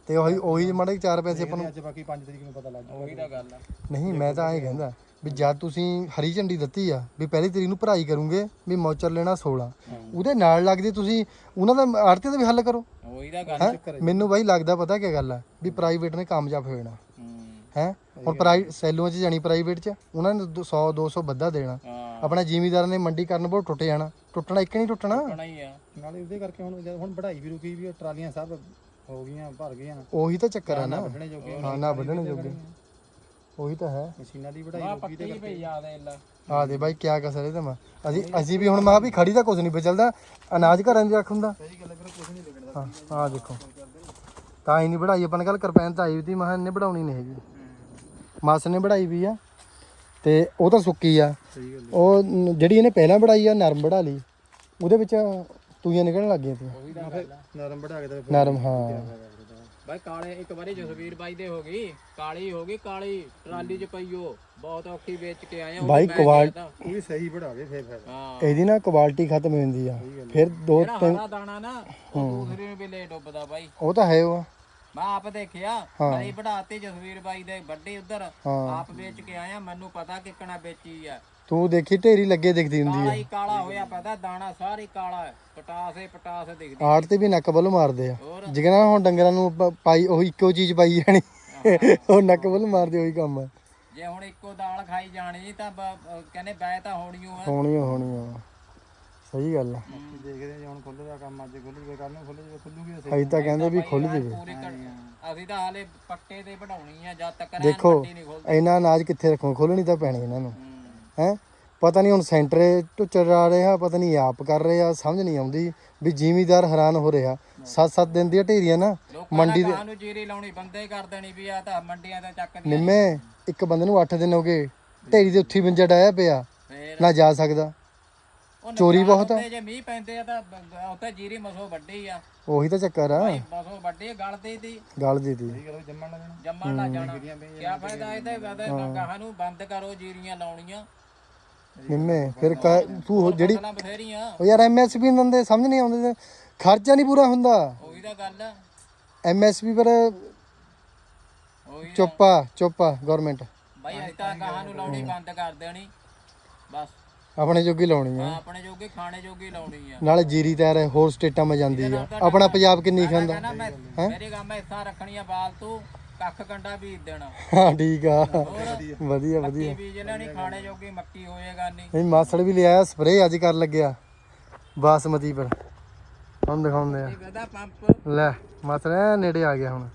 ਤੇ ਉਹੀ ਉਹੀ ਮਾੜੇ 4 ਪੈਸੇ ਆਪਾਂ ਨੂੰ ਅੱਜ ਬਾਕੀ 5 ਤਰੀਕ ਨੂੰ ਪਤਾ ਲੱਗ ਜਾਊਗਾ। ਉਹੀ ਤਾਂ ਗੱਲ ਆ। ਨਹੀਂ ਮੈਂ ਤਾਂ ਐਂ ਕਹਿੰਦਾ। ਵੀ ਜਦ ਤੁਸੀਂ ਹਰੀ ਝੰਡੀ ਦਿੱਤੀ ਆ ਵੀ ਪਹਿਲੀ ਤਰੀਕ ਨੂੰ ਭਰਾਈ ਕਰੋਗੇ ਵੀ ਮੌਚਰ ਲੈਣਾ 16 ਉਹਦੇ ਨਾਲ ਲੱਗਦੇ ਤੁਸੀਂ ਉਹਨਾਂ ਦਾ ਆੜਤੀ ਦਾ ਵੀ ਹੱਲ ਕਰੋ। ਉਹੀ ਤਾਂ ਗੱਲ ਹੈਂ? ਮੈਨੂੰ ਬਾਈ ਲੱਗਦਾ ਪਤਾ ਕੀ ਗੱਲ ਆ ਵੀ ਪ੍ਰਾਈਵੇਟ ਨੇ ਕਾਮਯਾਬ ਹੋ ਜਾਣਾ। ਹੂੰ। ਹੈ? ਹੁਣ ਪ੍ਰਾਈ ਸੈਲੂਆਂ 'ਚ ਜਾਣੀ ਪ੍ਰਾਈਵੇਟ 'ਚ ਉਹਨਾਂ ਨੇ 100 200 ਵੱਧਾ ਦੇਣਾ। ਆਪਣਾ ਜ਼ਿਮੀਦਾਰ ਨੇ ਮੰਡੀ ਕਰਨ ਬਹੁਤ ਟੁੱਟ ਜਾਣਾ। ਟੁੱਟਣਾ ਇੱਕ ਨਹੀਂ ਟੁੱਟਣਾ। ਹੋਣਾ ਹੀ ਆ। ਨਾਲੇ ਉਹਦੇ ਕਰਕੇ ਹੁਣ ਹੁਣ ਵਧਾਈ ਵੀ ਰੁਕੀ ਵੀ ਟਰਾਲੀਆਂ ਸਭ ਹੋ ਗਈਆਂ ਭਰ ਗਈਆਂ। ਉਹੀ ਤਾਂ ਚੱਕਰ ਆ ਨਾ। ਵੱਢਣੇ ਜੋਗੇ। ਹਾਂ ਨਾ ਵੱਢਣੇ ਜੋਗੇ। ਉਹੀ ਤਾਂ ਹੈ। ਮਸ਼ੀਨਾਂ ਦੀ ਵਧਾਈ ਆ ਰੁਕੀ ਤੇ ਪੱਕੀ ਪਈ ਯਾਦ ਐ ਲਾ। ਆ ਦੇ ਬਾਈ ਕਿਆ ਕਸਰ ਇਹਦੇ ਮੈਂ। ਅਸੀਂ ਅਸੀਂ ਵੀ ਹੁਣ ਮਾ ਵੀ ਖੜੀ ਦਾ ਕੁਝ ਨਹੀਂ ਬਚਲਦਾ ਅਨਾਜ ਘਰਾਂ 'ਚ ਰੱਖ ਹੁੰਦਾ। ਸਹੀ ਗੱਲ ਫਿਰ ਕੁਝ ਨਹੀਂ ਲੱਗਦਾ ਹਾਂ ਆ ਦੇਖੋ। ਤਾਂ ਹੀ ਨਹੀਂ ਬੜਾਈ ਆਪਾਂ ਨੇ ਕੱਲ ਕਰਪੈਨ ਤਾਂ ਆਈ ਵੀ ਤੀ ਮਹਾਂ ਇਹਨੇ ਬੜਾਉਣੀ ਨਹੀਂ ਹੈਗੀ। ਮਾਸ ਨੇ ਬੜਾਈ ਵੀ ਆ ਤੇ ਉਹ ਤਾਂ ਸੁੱਕੀ ਆ। ਸਹੀ ਗੱਲ ਉਹ ਜਿਹੜੀ ਇਹਨੇ ਪਹਿਲਾਂ ਬੜਾਈ ਆ ਨਰਮ ਬੜਾ ਲਈ। ਉਹਦੇ ਵਿੱਚ ਤੂੰ ਨਿਕਲਣ ਲੱਗ ਗਈਆਂ ਤੀ। ਤਾਂ ਨਰਮ ਵਧਾ ਕੇ ਤਾਂ ਨਰਮ ਹਾਂ। ਬਾਈ ਕਾਲੇ ਇੱਕ ਵਾਰੀ ਜਸਵੀਰ ਬਾਈ ਦੇ ਹੋ ਗਈ। ਕਾਲੀ ਹੋ ਗਈ ਕਾਲੀ। ਟਰਾਲੀ 'ਚ ਪਈਓ। ਬਹੁਤ ਔਖੀ ਵੇਚ ਕੇ ਆਏ ਆ ਉਹ ਬਾਈ ਮੈਂ ਕੁਆਲ- ਗਿਆ ਤਾਂ। ਉਹ ਵੀ ਸਹੀ ਵਧਾਵੇ ਫਿਰ ਫਿਰ। ਹਾਂ। ਇਹਦੀ ਨਾ ਕੁਆਲਿਟੀ ਖਤਮ ਹੋ ਜਾਂਦੀ ਆ। ਫਿਰ ਦੋ ਜਿਹੜਾ ਤਿੰਨ ਹਰਾ ਦਾਣਾ ਨਾ ਉਹ ਦੂਸਰੇ ਨੂੰ ਵੀ ਲੈ ਡੁੱਬਦਾ ਬਾਈ। ਉਹ ਤਾਂ ਹੈ ਉਹ ਮੈਂ ਆਪ ਦੇਖਿਆ ਨਹੀਂ ਵਧਾਤੇ ਜਸਵੀਰ ਬਾਈ ਦੇ ਵੱਡੇ ਉਧਰ। ਹਾਂ। ਆਪ ਵੇਚ ਕੇ ਆਇਆ ਮੈਨੂੰ ਪਤਾ ਕਿੱਕਣਾ ਵੇਚੀ ਆ। ਤੂੰ ਦੇਖੀ ਢੇਰੀ ਲੱਗੇ ਦਿਖਦੀ ਹੁੰਦੀ ਕਾਲਾ ਹੀ ਕਾਲਾ ਹੋਇਆ ਪਤਾ ਦਾਣਾ ਸਾਰੀ ਕਾਲਾ ਹੈ ਪਟਾਸੇ ਪਟਾਸੇ ਦਿਖਦੀ ਆੜ ਤੇ ਵੀ ਨੱਕ ਵੱਲ ਮਾਰਦੇ ਆ। ਹੋਰ? ਜਿਗਣਾ ਹੁਣ ਡੰਗਰਾਂ ਨੂੰ ਪਾਈ ਉਹ ਇੱਕੋ ਚੀਜ਼ ਪਾਈ ਜਾਣੀ। ਉਹ ਨੱਕ ਵੱਲ ਮਾਰਦੇ ਉਹੀ ਕੰਮ ਆ। ਜੇ ਹੁਣ ਇੱਕੋ ਦਾਲ ਖਾਈ ਜਾਣੀ ਤਾਂ ਬ- ਅਹ ਕਹਿੰਦੇ ਬੈ ਤਾਂ ਹੋਣੀ ਓ ਹੈ। ਹੋਣੀ ਓ ਹੋਣੀ ਆ ਸਹੀ ਗੱਲ ਆ। ਦੇਖਦੇ ਹਾਂ ਜੇ ਹੁਣ ਖੁੱਲਦਾ ਕੰਮ ਅੱਜ ਖੁੱਲ ਜਵੇ ਕੱਲ ਨੂੰ ਖੁੱਲ ਜਵੇ ਖੁੱਲੂਗੀ ਤਾਂ ਅਸੀਂ ਤਾਂ ਕਹਿੰਦੇ ਵੀ ਖੁੱਲ ਯਾਰ ਜਵੇ। ਪੂਰੀ ਕ- ਅਸੀਂ ਤਾਂ ਹਾਲੇ ਪੱਟੇ ਤੇ ਵਢਾਉਣੀ ਆ ਜਦ ਤੱਕ ਐਨ ਦੇਖੋ ਪੱਟੀ ਨਹੀਂ ਖੁੱਲਦੀ। ਇੰਨਾ ਅਨਾਜ ਕਿੱਥੇ ਰੱਖੋ ਖੋਲਣੀ ਤਾਂ ਪੈਣੀ ਇਹਨਾਂ ਨੂੰ। ਹੂੰ। ਪਤਾ ਨਹੀਂ ਹੁਣ ਸੈਂਟਰ ਢੁੱਚਰ ਆ ਰਿਹਾ ਪਤਾ ਨਹੀਂ ਆਪ ਕਰ ਰਹੇ ਆ ਸਮਝ ਨਹੀਂ ਆਉਂਦੀ ਵੀ ਜ਼ਿਮੀਦਾਰ ਹੈਰਾਨ ਹੋ ਰਿਹਾ। ਸੱਤ ਸੱਤ ਦਿਨ ਦੀਆਂ ਢੇਰੀਆਂ ਨਾ ਮੰਡੀ ਦੇ ਨੂੰ ਜੀਰੀ ਲਾਉਣੀ ਬੰਦੇ ਹੀ ਕਰ ਦੇਣੀ ਵੀ ਆ ਤਾਂ ਮੰਡੀਆਂ ਤੇ ਚੱਕ ਦੀ ਨਿੰਮੇ ਇੱਕ ਬੰਦੇ ਨੂੰ 8 ਦਿਨ ਹੋ ਗਏ ਢੇਰੀ ਦੇ ਉੱਥੇ ਮੰਜਾ ਡਾਇਆ ਪਿਆ ਨਾ ਜਾ ਸਕਦਾ। ਚੋਰੀ ਬਹੁਤ ਆ। ਜੇ ਮੀਂਹ ਪੈਂਦੇ ਆ ਤਾਂ ਉੱਥੇ ਜੀਰੀ ਮਸੋ ਵੱਡੀ ਆ। ਉਹੀ ਤਾਂ ਚੱਕਰ ਆ। ਮਸੋ ਵੱਡੀ ਗਲਦੀ ਦੀ ਗੱਲ ਦੀ ਜੰਮਣ ਲੱਗ ਜਾਣਾ ਜੰਮਣ ਨਾ ਜਾਣਾ। ਕੀ ਫਾਇਦਾ ਇਹਦੇ? ਗਾਹਾਂ ਨੂੰ ਬੰਦ ਕਰੋ ਜੀਰੀਆਂ ਲਾਉਣੀਆਂ। ਨਿੰਮੇ ਫਿਰ ਕ- ਤੂੰ ਜਿਹੜੀ ਬਥੇਰੀਆਂ ਉਹ ਯਾਰ ਐਮਐਸਪੀ ਦਿੰਦੇ ਸਮਝ ਨਹੀਂ ਆਉਂਦੇ ਖਰਚਾ ਨਹੀਂ ਪੂਰਾ ਹੁੰਦਾ। ਉਹੀ ਤਾਂ ਗੱਲ ਆ। ਐਮਐਸਪੀ ਪਰ ਉਹੀ ਚੁੱਪਾ ਚੁੱਪਾ ਗਵਰਨਮੈਂਟ ਬਾਈ ਅਸੀਂ ਤਾਂ ਗਾਹਾਂ ਨੂੰ ਲਾਉਣੀ ਬੰਦ ਕਰ ਦੇਣੀ। ਬਸ। ਆਪਣੇ ਜੋਗੀ ਲਾਉਣੀ ਆ। ਆਪਣੇ ਜੋਗੇ ਖਾਣੇ ਜੋਗੀ ਲਾਉਣੀ ਆ। ਨਾਲੇ ਜੀਰੀ ਤਿਆਰ ਹੈ ਹੋਰ ਸਟੇਟਾਂ ਮੇ ਜਾਂਦੀ ਆ। ਆਪਣਾ ਪੰਜਾਬ ਕਿੰਨੀ ਖਾਂਦਾ? ਕਹਿੰਦਾ ਮੈਂ ਮੇਰੇ ਗਾਂ ਮੈਂ ਇੱਥਾਂ ਰੱਖਣੀਆਂ ਬਾਲਤੂ ਕੱਖ ਕੰਡਾ ਬੀਜ ਦੇਣਾ। ਹਾਂ ਠੀਕ ਆ। ਵਧੀਆ ਵਧੀਆ। ਮੱਕੀ ਬੀਜ ਲੈਣੀ ਖਾਣੇ ਜੋਗੀ ਮੱਕੀ ਹੋਏਗਾ ਨਹੀਂ। ਨਹੀਂ ਮਾਸੜ ਵੀ ਲਿਆਇਆ ਸਪਰੇ ਅੱਜ ਕਰ ਲੱਗਿਆ। ਬਾਸਮਤੀ ਪਰ। ਹੁਣ ਦਿਖਾਉਂਦੇ ਆ। ਇਹ ਕਹਦਾ ਪੰਪ। ਲੈ ਮਾਸੜ ਨੇੜੇ ਆ ਗਿਆ ਹੁਣ।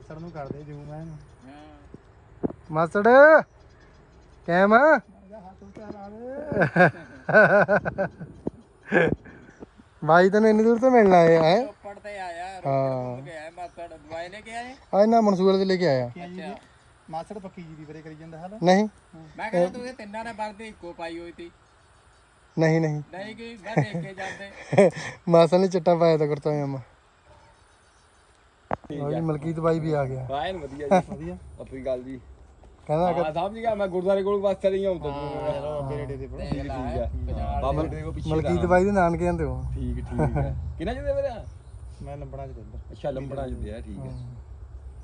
ਅਸਰ ਨੂੰ ਕਰਦੇ ਜੂ ਮੈਂ। ਇਹਨੂੰ ਹਾਂ। ਮਾਸੜ ਕੈਮ ਆ? ਭਾਈ ਤੈਨੂੰ ਇੰਨੀ ਦੂਰ ਤੋਂ ਮਿਲਣ ਆਇਆ ਹੈ? ਚੋਪੜ ਤੇ ਆਇਆ ਹਾਂ। ਰੋਡ ਗਿਆ ਮਾਸੜ ਦਵਾਈ ਲੈ ਕੇ ਆਏ ਆ ਇਹਨਾਂ ਮਨਸੂਰ ਤੇ ਲੈ ਕੇ ਆਇਆ। ਅੱਛਾ। ਮਾਸੜ ਪੱਕੀ ਜੀ ਦੀ ਬਰੇ ਕਰੀ ਜਾਂਦਾ ਹਾਲ ਨਹੀਂ। ਮੈਂ ਕਹਿੰਦਾ ਤੂੰ ਇਹ ਤਿੰਨਾਂ ਨੇ ਵਰਦੀ ਇੱਕੋ ਪਾਈ ਹੋਈ ਸੀ। ਨਹੀਂ ਨਹੀਂ। ਨਹੀਂ ਕਿ ਮੈਂ ਦੇਖ ਕੇ ਜਾਂਦੇ। ਮਾਸਾ ਨੇ ਚਿੱਟਾ ਪਾਇਆ ਤਾਂ ਕਰਤਾ ਲਓ ਜੀ ਮਲਕੀਤ ਬਾਈ ਵੀ ਆ ਗਿਆ। ਆਇਨ ਵਧੀਆ ਜੀ। ਵਧੀਆ। ਆਪਣੀ ਗੱਲ ਜੀ। ਕਹਿੰਦਾ ਆ ਸਮਝ ਗਿਆ ਮੈਂ ਗੁਰਦੁਆਰੇ ਕੋਲ ਆਉਂਦਾ ਚਲੋ ਦੇ ਬਾਬਾ ਦੇ ਕੋ ਪਿੱਛੇ ਮਲਕੀਤ ਬਾਈ ਦੇ ਨਾਨਕੇ ਜਾਂਦੇ ਹੋ। ਠੀਕ ਠੀਕ ਹੈ ਕਿੰਨਾ ਜਦੇ ਮੇਰਾ ਮੈਂ ਲੰਬੜਾ ਚ ਦਿੰਦਾ ਅੱਛਾ ਲੰਬੜਾ ਜਦੇ ਆ ਠੀਕ ਹੈ।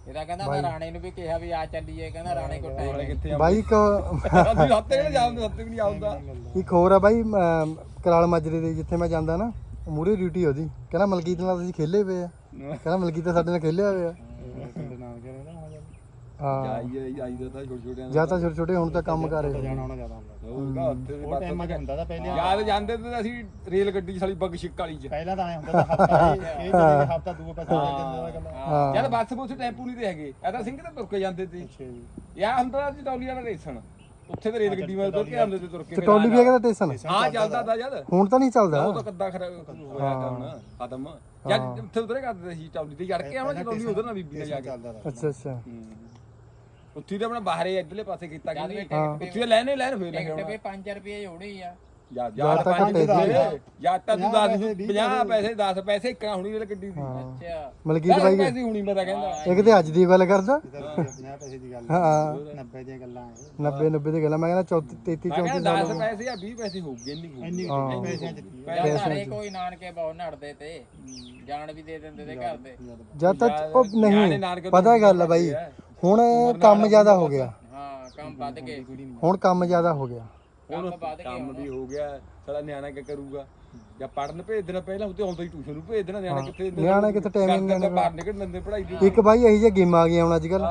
ਇਹਦਾ ਕਹਿੰਦਾ ਮੈਂ ਰਾਣੇ ਨੂੰ ਵੀ ਕਿਹਾ ਵੀ ਆ ਚੱਲੀਏ ਕਹਿੰਦਾ ਰਾਣੇ ਕੋ ਟਾਈਮ ਕਿੱਥੇ ਆ ਬਾਈ ਇੱਕ ਤੁਸੀਂ ਹੱਤੇ ਕਿਹੜੇ ਜਾਂਦੇ ਹੱਤੇ ਵੀ ਨਹੀਂ ਆਉਂਦਾ। ਇੱਕ ਹੋਰ ਆ ਬਾਈ ਅਮ, ਕਰਾਲ ਮਾਜਰੇ ਦੇ ਜਿੱਥੇ ਮੈਂ ਜਾਂਦਾ ਨਾ ਮੂਰੇ ਡਿਊਟੀ ਉਹਦੀ। ਕਹਿੰਦਾ ਮਲਕੀਤ ਨਾਲ ਅਸੀਂ ਖੇਲੇ ਪਏ ਆ। ਕਹਿੰਦਾ ਮਲਕੀਤ ਤਾਂ ਸਾਡੇ ਨਾਲ ਖੇਲਿਆ ਹੋਇਆ। ਤੁਹਾਡੇ ਨਾਲ ਕਹਿੰਦਾ ਹਾਂ। ਜਾਈ ਦਾ ਤਾਂ ਛੋਟੇ ਛੋਟੇ ਜਾਂ ਤਾਂ ਛੋਟੇ ਛੋਟੇ ਹੁਣ ਤਾਂ ਕੰਮ ਕਰ। ਰਹੇ ਜਾਣਾ ਹੋਣਾ ਜ਼ਿਆਦਾ ਹੁੰਦਾ। ਹੋਊਗਾ ਉੱਥੇ ਵੀ ਬਸ ਟਾਈਮਾਂ 'ਚ ਹੁੰਦਾ ਤਾਂ ਪਹਿਲੇ ਯਾਦ ਜਾਂਦੇ ਤੇ ਅਸੀਂ ਰੇਲ ਗੱਡੀ ਸਾਲੀ ਬੱਗ ਛਿੱਕ ਵਾਲੀ 'ਚ। ਪਹਿਲਾਂ ਤਾਂ ਐ ਹੁੰਦਾ ਤਾਂ ਹਫਤਾ ਇਹ ਤਾਂ ਹਫਤਾ ਦੂਆ ਪੈਸੇ ਲੈ ਜਾਂਦਾ ਦਾ ਗੱਲ। ਹਾਂ। ਜਦ ਬੱਸ ਬੁੱਸ ਟੈਂਪੂ ਨਹੀਂ ਤੇ ਹੈਗੇ। ਇਹ ਤਾਂ ਸਿੰਘ ਤੇ ਤੁਰ ਕੇ ਜਾਂਦੇ ਤੇ ਅੱਛਾ ਜੀ। ਯਾ ਹੁੰਦਾ ਅੱਜ ਟੌਲੀ ਵਾਲਾ ਰੇਸਣ। ਉੱਥੇ ਤੇ ਰੇਲ ਗੱਡੀ ਵਾਲੇ ਤੁਰ ਕੇ ਆਉਂਦੇ ਤੇ ਤੁਰ ਕੇ ਤੇ ਟੋਲੀ ਵੀ ਹੈਗਾ ਤਾਂ ਟੇਸ਼ਨ ਹਾਂ ਚੱਲਦਾ। ਤਾਂ ਜਦ ਹੁਣ ਤਾਂ ਨਹੀਂ ਚੱਲਦਾ। ਉਹ ਤਾਂ ਕੱਦਾ ਖਰਾ ਹੋਇਆ ਤਾਂ ਹੁਣ ਖਤਮ। ਜਦ ਉੱਥੇ ਉਤਰੇ ਕਰਦੇ ਸੀ ਟੌਲੀ ਤੇ ਚੜ ਕੇ ਆਉਣਾ ਟੌਲੀ ਉਧਰ ਨਾ ਬੀਬੀ ਨੇ ਜਾ ਕੇ। ਤਾਂ। ਅੱਛਾ ਅੱਛਾ। ਉੱਥੇ ਤੇ ਆਪਣਾ ਬਾਹਰੇ ਇਧਰਲੇ ਪਾਸੇ ਕੀਤਾ ਕਿ ਟਿਕਟ ਉੱਥੇ ਲੈਣੇ ਲੈਣ ਫੇਰ ਟਿਕਟ ਲੱਗਿਆ ਵੀ 5 ਰੁਪਏ ਹੋਣੀ ਆ। ਜਾਂ ਜਾ ਤਾਂ ਘੱਟੇ ਦੇ ਜਾਂ ਤਾਂ ਤੂੰ 10 ਪੈਸੇ, 50 ਪੈਸੇ। 10 ਪੈਸੇ ਇੱਕ ਹੁਣੀ ਰੇਲ ਗੱਡੀ ਦੀ। ਅੱਛਾ। ਮਲਕੀਤ ਬਾਈ ਪੈਸੇ ਹੁਣੀ ਮੈਂ ਤਾਂ ਕਹਿੰਦਾ। ਇੱਕ ਤੇ ਅੱਜ ਦੀ ਗੱਲ ਕਰਦਾ। 50 ਪੈਸੇ ਦੀ ਗੱਲ ਹਾਂ। 90 ਦੀਆਂ ਗੱਲਾਂ ਐ 90 90 ਦੀ ਗੱਲ। ਆ, ਮੈਂ ਕਹਿੰਦਾ 34 33 ਮੈਂ 34 ਕਹਿੰਦਾ ਸਾਲ 10 ਪੈਸੇ ਜਾਂ 20 ਪੈਸੇ ਹੋਊਗੇ ਹੋਊਗੀ। ਇੰਨੀ ਹਾਂ। ਪੈਸਿਆਂ 'ਚ ਨਹੀਂ ਜਾਂ ਘਰੇ ਕੋਈ ਨਾਨਕੇ ਬਹੁਤ ਨੜਦੇ ਤੇ। ਜਾਣ ਵੀ ਦੇ ਦਿੰਦੇ ਤੇ ਘਰ ਦੇ। ਜਦ ਤੱਕ ਉਹ ਨਹੀਂ। ਪਤਾ ਗੱਲ ਆ ਬਾਈ। ਹੁਣ ਕੰਮ ਜ਼ਿਆਦਾ ਹੋ ਗਿਆ। ਹਾਂ ਕੰਮ ਵੱਧ ਗਏ। ਹੁਣ ਕੰਮ ਜ਼ਿਆਦਾ ਹੋ ਗਿਆ। ਗਏ ਕੰਮ ਹੁਣ। ਵੀ ਹੋ ਗਿਆ ਸਾਡਾ ਨਿਆਣਾ ਕੀ ਕਰੂਗਾ? ਜਾਂ ਪੜਨ ਭੇਜ ਦੇਣਾ ਪਹਿਲਾਂ ਉੱਤੇ ਆਉਂਦਾ ਹੀ ਟਿਊਸ਼ਨ ਨੂੰ ਭੇਜ ਦੇਣਾ ਨਿਆਣਾ ਕਿੱਥੇ ਨਿਆਣੇ ਕਿੱਥੇ time ਹੀ ਨਹੀਂ ਕਰਦੇ ਬਾਹਰ ਨਿਕਲ ਦਿੰਦੇ ਪੜਾਈ ਦੀ। ਇੱਕ ਬਾਈ ਇਹੀ ਜਿਹੀ ਗੇਮ ਆ ਗਈਆਂ ਹੁਣ ਅੱਜ ਕੱਲ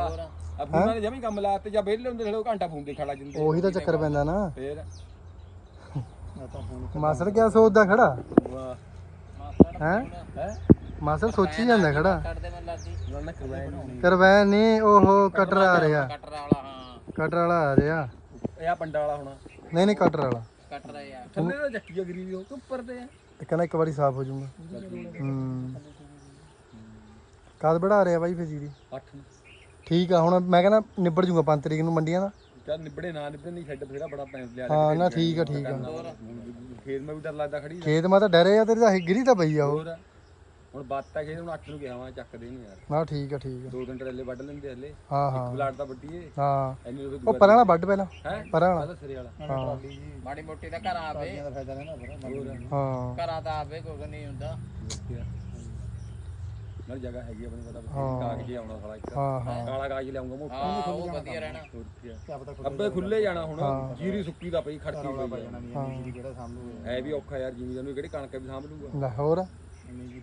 ਅਬ ਉਹਨਾਂ ਨੇ ਜਮੀ ਕੰਮ ਲਾਤੇ ਜਾਂ ਵਿਹਲੇ ਹੁੰਦੇ ਥੋੜਾ ਘੰਟਾ ਫੋਨ ਤੇ ਖੜਾ ਜਿੰਦੇ। ਉਹੀ ਤਾਂ ਚੱਕਰ ਪੈਂਦਾ ਨਾ। ਫੇਰ? ਤਾਂ ਹੁਣ ਮਾਸੜ ਕਿਆ ਸੋਚਦਾ ਖੜਾ? ਵਾਹ। ਹੈ? ਮਾਸੜ ਸੋਚੀ ਜਾਂਦਾ ਖੜਾ ਨੇ ਕਰਵਾਇਆ ਨਹੀਂ ਕਰਵੈ ਨਹੀਂ ਉਹ ਕਟਰ ਆ ਰਿਹਾ ਕਟਰ ਵਾਲਾ ਹਾਂ ਕਟਰ ਵਾਲਾ ਆ ਰਿਹਾ ਇਹ ਆ ਪੰਡਾ ਵਾਲਾ ਹੋਣਾ ਨਹੀਂ ਨਹੀਂ ਕਟਰ ਵਾਲਾ ਕਟਰ ਆ ਥੱਲੇ ਤਾਂ ਜੱਕੀ ਗਰੀਬੀ ਉਹ ਉੱਪਰ ਤੇ ਆ ਇਹ ਕਹਿੰਦਾ ਇੱਕ ਵਾਰੀ ਸਾਫ਼ ਹੋ ਜਾਊਗਾ ਹੂੰ ਕਦ ਬੜਾ ਰਿਹਾ ਬਾਈ ਫਜੀਰੀ 8 ਠੀਕ ਆ ਹੁਣ ਮੈਂ ਕਹਿੰਦਾ ਨਿਬੜ ਜੂਗਾ 5 ਤਰੀਕ ਨੂੰ ਮੰਡੀਆਂ ਦਾ ਚੱਲ ਨਿਬੜੇ ਨਾ ਨਿਬੜੇ ਨਹੀਂ ਛੱਡ ਬਥੇਰਾ ਬੜਾ ਪੈਸੇ ਲਿਆ ਹਾਂ ਨਾ ਠੀਕ ਆ ਠੀਕ ਆ ਖੇਤ ਮੈਂ ਵੀ ਡਰ ਲੱਗਦਾ ਖੜੀ ਖੇਤ ਮਾ ਤਾਂ ਡਰੇ ਆ ਤੇਰੀ ਤਾਂ ਗਿਰੀ ਤਾਂ ਪਈ ਆ ਉਹ ਹੋਰ ਹੁਣ ਬਾਤਾਂ ਖੇਤ ਹੁਣ 8 ਨੂੰ ਗਿਆ ਵਾਂ ਚੱਕਦੇ ਨੂੰ ਯਾਰ। ਨਾ ਠੀਕ ਆ ਠੀਕ ਆ। ਦੋ ਦਿਨ ਟਰੇਲੇ ਵੱਢ ਲੈਂਦੇ ਹਲੇ। ਹਾਂ ਹਾਂ। ਬਲਾਟ ਦਾ ਵੱਡੀਏ ਹਾਂ। ਐਨੀ ਉਹ ਉਹ ਪਰਾਂ ਵਾਲਾ ਵੱਢ ਪਹਿਲਾਂ। ਹੈ? ਪਰਾਂ ਵਾਲਾ। ਸਿਰੇ ਵਾਲਾ। ਹਾਂ। ਮਾੜੀ ਮੋਟੀ ਦਾ ਘਰ ਆਵੇ। ਦਾ ਫਾਇਦਾ ਹਾਂ। ਘਰਾਂ ਦਾ ਆਵੇ ਕੋਈ ਨਹੀਂ ਹੁੰਦਾ। ਨਾਲ ਜਗ੍ਹਾ ਹੈਗੀ ਆਪਣੀ ਪਤਾ। ਕਾਗਜ਼ ਆਉਣਾ ਸਾਲਾ ਇੱਕ। ਹਾਂ ਹਾਂ। ਕਾਲਾ ਕਾਗਜ਼ ਲਿਆਉਂਗਾ ਮੋਟਾ। ਹਾਂ ਉਹ ਵਧੀਆ ਰਹਿਣਾ। ਅੱਬੇ ਖੁੱਲੇ ਜਾਣਾ ਹੁਣ। ਜੀਰੀ ਸੁੱਕੀ ਦਾ ਪਈ ਖੜਕੀ ਪਈ। ਜਾਣਾ ਜਿਹੜੀ ਕਿਹੜਾ ਸਾਂਭੂ। ਐ ਵੀ ਔਖਾ ਯਾਰ ਜਿਮੀਦਾਰ ਨੂੰ ਕਿਹੜੀ ਕਣਕ ਵੀ ਸਾਂਭ ਲੂਗਾ। ਲੈ ਹੋਰ।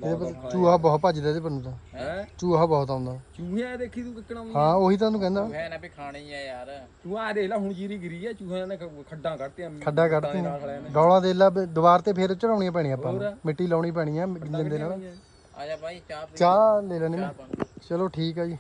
ਪਰ ਚੂਹਾ ਬਹੁਤ ਭੱਜਦਾ ਇਹਦੇ ਪਰ ਨੂੰ ਤਾਂ। ਹੈ? ਚੂਹਾ ਬਹੁਤ ਆਉਂਦਾ। ਚੂਹਿਆ ਦੇਖੀ ਤੂੰ ਕਿੱਕਣਾ ਹਾਂ ਉਹੀ ਤੁਹਾਨੂੰ ਕਹਿੰਦਾ। ਹੈ ਨਾ ਵੀ ਖਾਣੀ ਆ ਯਾਰ। ਚੂਹਾ ਆ ਦੇਖ ਲੈ ਹੁਣ ਜੀਰੀ ਗਿਰੀ ਆ ਚੂਹਿਆਂ ਨੇ ਖ- ਖੱਡਾਂ ਕੱਢਤੀਆਂ ਖੱਡਾ ਨੇ। ਗੌਲਾਂ ਦੇ ਲਾ ਦੀਵਾਰ ਤੇ ਫੇਰ ਚੜਾਉਣੀਆਂ ਪੈਣੀਆਂ ਆਪਾਂ ਨੂੰ। ਮਿੱਟੀ ਲਾਉਣੀ ਪੈਣੀ ਆ ਜਿੰਦੇ ਨਾਲ। ਆ ਜਾ ਭਾਈ ਚਾਹ ਪੀ ਚਾਹ ਲੈ ਲੈਣੀ ਮੈਂ। ਚਲੋ ਠੀਕ ਆ ਜੀ।